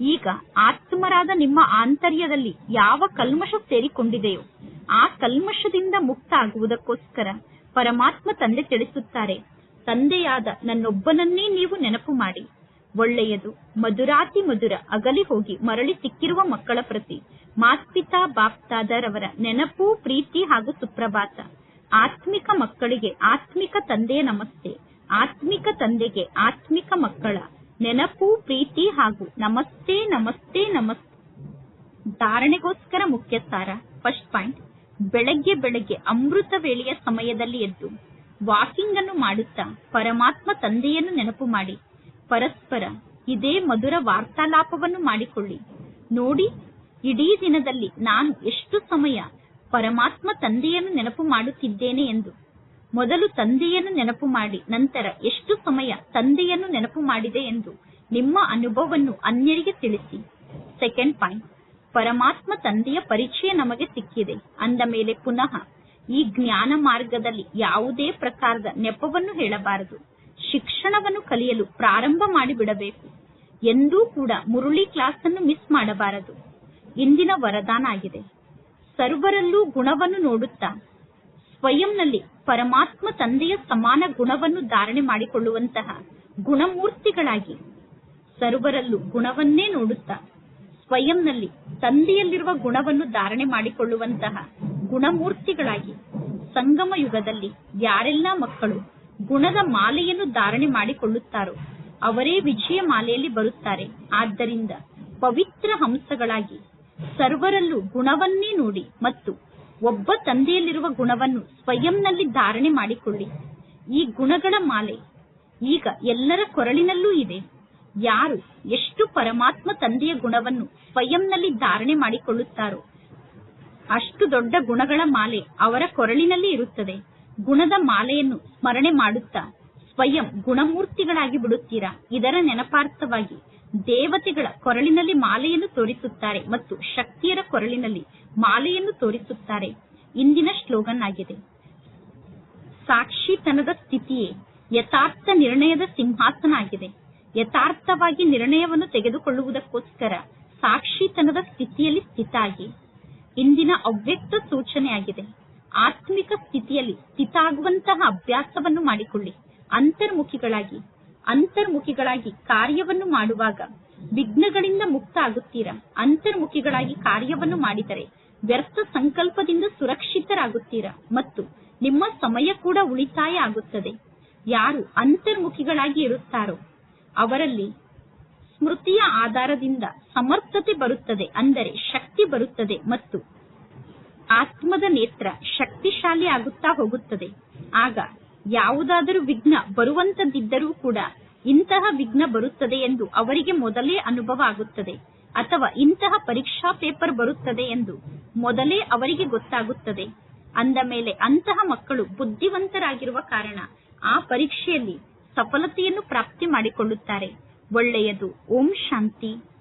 ಈಗ ಆತ್ಮರಾದ ನಿಮ್ಮ ಆಂತರ್ಯದಲ್ಲಿ ಯಾವ ಕಲ್ಮಶ ಸೇರಿಕೊಂಡಿದೆಯೋ, ಆ ಕಲ್ಮಶದಿಂದ ಮುಕ್ತ ಆಗುವುದಕ್ಕೋಸ್ಕರ ಪರಮಾತ್ಮ ತಂದೆ ತಿಳಿಸುತ್ತಾರೆ, ತಂದೆಯಾದ ನನ್ನೊಬ್ಬನನ್ನೇ ನೀವು ನೆನಪು ಮಾಡಿ. ಒಳ್ಳೆಯದು, ಮಧುರಾತಿ ಮಧುರ ಅಗಲಿ ಹೋಗಿ ಮರಳಿ ಸಿಕ್ಕಿರುವ ಮಕ್ಕಳ ಪ್ರತಿ, ಮಾತ್ಪಿತಾ ಬಾಪ್ತಾದರವರ ನೆನಪು, ಪ್ರೀತಿ ಹಾಗೂ ಸುಪ್ರಭಾತ. ಆತ್ಮಿಕ ಮಕ್ಕಳಿಗೆ ಆತ್ಮಿಕ ತಂದೆಯ ನಮಸ್ತೆ. ಆತ್ಮಿಕ ತಂದೆಗೆ ಆತ್ಮಿಕ ಮಕ್ಕಳ ನೆನಪು, ಪ್ರೀತಿ ಹಾಗೂ ನಮಸ್ತೆ ನಮಸ್ತೆ ನಮಸ್ತೆ ಧಾರಣೆಗೋಸ್ಕರ ಮುಖ್ಯ ಸಾರ ಫಸ್ಟ್ ಪಾಯಿಂಟ್ ಬೆಳಗ್ಗೆ ಬೆಳಗ್ಗೆ ಅಮೃತ ವೇಳೆಯ ಸಮಯದಲ್ಲಿ ಎದ್ದು ವಾಕಿಂಗ್ ಅನ್ನು ಮಾಡುತ್ತಾ ಪರಮಾತ್ಮ ತಂದೆಯನ್ನು ನೆನಪು ಮಾಡಿ. ಪರಸ್ಪರ ಇದೇ ಮಧುರ ವಾರ್ತಾಲಾಪವನ್ನು ಮಾಡಿಕೊಳ್ಳಿ. ನೋಡಿ, ಇಡೀ ದಿನದಲ್ಲಿ ನಾನು ಎಷ್ಟು ಸಮಯ ಪರಮಾತ್ಮ ತಂದೆಯನ್ನು ನೆನಪು ಮಾಡುತ್ತಿದ್ದೇನೆ ಎಂದು. ಮೊದಲು ತಂದೆಯನ್ನು ನೆನಪು ಮಾಡಿ, ನಂತರ ಎಷ್ಟು ಸಮಯ ತಂದೆಯನ್ನು ನೆನಪು ಮಾಡಿದೆ ಎಂದು ನಿಮ್ಮ ಅನುಭವವನ್ನು ಅನ್ಯರಿಗೆ ತಿಳಿಸಿ. ಸೆಕೆಂಡ್ ಪಾಯಿಂಟ್, ಪರಮಾತ್ಮ ತಂದೆಯ ಪರಿಚಯ ನಮಗೆ ಸಿಕ್ಕಿದೆ. ಅಂದ ಮೇಲೆ ಪುನಃ, ಈ ಜ್ಞಾನ ಮಾರ್ಗದಲ್ಲಿ ಯಾವುದೇ ಪ್ರಕಾರದ ನೆಪವನ್ನು ಹೇಳಬಾರದು. ಶಿಕ್ಷಣವನ್ನು ಕಲಿಯಲು ಪ್ರಾರಂಭ ಮಾಡಿಬಿಡಬೇಕು. ಎಂದೂ ಕೂಡ ಮುರುಳಿ ಕ್ಲಾಸ್ ಅನ್ನು ಮಿಸ್ ಮಾಡಬಾರದು. ಇಂದಿನ ವರದಾನ ಆಗಿದೆ. ಸರ್ವರಲ್ಲೂ ಗುಣವನ್ನು ನೋಡುತ್ತಾ ಸ್ವಯಂನಲ್ಲಿ ಪರಮಾತ್ಮ ತಂದೆಯ ಸಮಾನ ಗುಣವನ್ನು ಧಾರಣೆ ಮಾಡಿಕೊಳ್ಳುವಂತಹ ಗುಣಮೂರ್ತಿಗಳಾಗಿ ಸರ್ವರಲ್ಲೂ ಗುಣವನ್ನೇ ನೋಡುತ್ತಾ ಸ್ವಯಂನಲ್ಲಿ ತಂದೆಯಲ್ಲಿರುವ ಗುಣವನ್ನು ಧಾರಣೆ ಮಾಡಿಕೊಳ್ಳುವಂತಹ ಗುಣಮೂರ್ತಿಗಳಾಗಿ ಸಂಗಮ ಯುಗದಲ್ಲಿ ಯಾರೆಲ್ಲ ಮಕ್ಕಳು ಗುಣದ ಮಾಲೆಯನ್ನು ಧಾರಣೆ ಮಾಡಿಕೊಳ್ಳುತ್ತಾರೋ ಅವರೇ ವಿಜಯ ಮಾಲೆಯಲ್ಲಿ ಬರುತ್ತಾರೆ. ಆದ್ದರಿಂದ ಪವಿತ್ರ ಹಂಸಗಳಾಗಿ ಸರ್ವರಲ್ಲೂ ಗುಣವನ್ನೇ ನೋಡಿ ಮತ್ತು ಒಬ್ಬ ತಂದೆಯಲ್ಲಿರುವ ಗುಣವನ್ನು ಸ್ವಯಂನಲ್ಲಿ ಧಾರಣೆ ಮಾಡಿಕೊಳ್ಳಿ. ಈ ಗುಣಗಳ ಮಾಲೆ ಈಗ ಎಲ್ಲರ ಕೊರಳಿನಲ್ಲೂ ಇದೆ. ಯಾರು ಎಷ್ಟು ಪರಮಾತ್ಮ ತಂದೆಯ ಗುಣವನ್ನು ಸ್ವಯಂನಲ್ಲಿ ಧಾರಣೆ ಮಾಡಿಕೊಳ್ಳುತ್ತಾರೋ, ಅಷ್ಟು ದೊಡ್ಡ ಗುಣಗಳ ಮಾಲೆ ಅವರ ಕೊರಳಿನಲ್ಲಿ ಇರುತ್ತದೆ. ಗುಣದ ಮಾಲೆಯನ್ನು ಸ್ಮರಣೆ ಮಾಡುತ್ತಾ ಸ್ವಯಂ ಗುಣಮೂರ್ತಿಗಳಾಗಿ ಬಿಡುತ್ತೀರಾ? ಇದರ ನೆನಪಾರ್ಥವಾಗಿ ದೇವತೆಗಳ ಕೊರಳಿನಲ್ಲಿ ಮಾಲೆಯನ್ನು ತೋರಿಸುತ್ತಾರೆ ಮತ್ತು ಶಕ್ತಿಯರ ಕೊರಳಿನಲ್ಲಿ ಮಾಲೆಯನ್ನು ತೋರಿಸುತ್ತಾರೆ. ಇಂದಿನ ಶ್ಲೋಗನ್ ಆಗಿದೆ. ಸಾಕ್ಷಿತನದ ಸ್ಥಿತಿಯೇ ಯಥಾರ್ಥ ನಿರ್ಣಯದ ಸಿಂಹಾಸನ ಆಗಿದೆ ಯಥಾರ್ಥವಾಗಿ ನಿರ್ಣಯವನ್ನು ತೆಗೆದುಕೊಳ್ಳುವುದಕ್ಕೋಸ್ಕರ ಸಾಕ್ಷಿತನದ ಸ್ಥಿತಿಯಲ್ಲಿ ಸ್ಥಿತ ಆಗಿ ಇಂದಿನ ಅವ್ಯಕ್ತ ಸೂಚನೆಯಾಗಿದೆ. ಆತ್ಮಿಕ ಸ್ಥಿತಿಯಲ್ಲಿ ಸ್ಥಿತಾಗುವಂತಹ ಅಭ್ಯಾಸವನ್ನು ಮಾಡಿಕೊಳ್ಳಿ. ಅಂತರ್ಮುಖಿಗಳಾಗಿ ಅಂತರ್ಮುಖಿಗಳಾಗಿ ಕಾರ್ಯವನ್ನು ಮಾಡುವಾಗ ವಿಘ್ನಗಳಿಂದ ಮುಕ್ತ ಆಗುತ್ತೀರಾ ಅಂತರ್ಮುಖಿಗಳಾಗಿ ಕಾರ್ಯವನ್ನು ಮಾಡಿದರೆ ವ್ಯರ್ಥ ಸಂಕಲ್ಪದಿಂದ ಸುರಕ್ಷಿತರಾಗುತ್ತೀರಾ? ಮತ್ತು ನಿಮ್ಮ ಸಮಯ ಕೂಡ ಉಳಿತಾಯ ಆಗುತ್ತದೆ. ಯಾರು ಅಂತರ್ಮುಖಿಗಳಾಗಿ ಇರುತ್ತಾರೋ ಅವರಲ್ಲಿ ಸ್ಮೃತಿಯ ಆಧಾರದಿಂದ ಸಮರ್ಥತೆ ಬರುತ್ತದೆ, ಅಂದರೆ ಶಕ್ತಿ ಬರುತ್ತದೆ ಮತ್ತು ಆತ್ಮದ ನೇತ್ರ ಶಕ್ತಿಶಾಲಿ ಆಗುತ್ತಾ ಹೋಗುತ್ತದೆ. ಆಗ ಯಾವುದಾದರೂ ವಿಘ್ನ ಬರುವಂತದ್ದಿದ್ದರೂ ಕೂಡ ಇಂತಹ ವಿಘ್ನ ಬರುತ್ತದೆ ಎಂದು ಅವರಿಗೆ ಮೊದಲೇ ಅನುಭವ ಆಗುತ್ತದೆ ಅಥವಾ ಇಂತಹ ಪರೀಕ್ಷಾ ಪೇಪರ್ ಬರುತ್ತದೆ ಎಂದು ಮೊದಲೇ ಅವರಿಗೆ ಗೊತ್ತಾಗುತ್ತದೆ. ಅಂದ ಮೇಲೆ ಅಂತಹ ಮಕ್ಕಳು ಬುದ್ಧಿವಂತರಾಗಿರುವ ಕಾರಣ ಆ ಪರೀಕ್ಷೆಯಲ್ಲಿ ಸಫಲತೆಯನ್ನು ಪ್ರಾಪ್ತಿ ಮಾಡಿಕೊಳ್ಳುತ್ತಾರೆ. ಒಳ್ಳೆಯದು. ಓಂ ಶಾಂತಿ.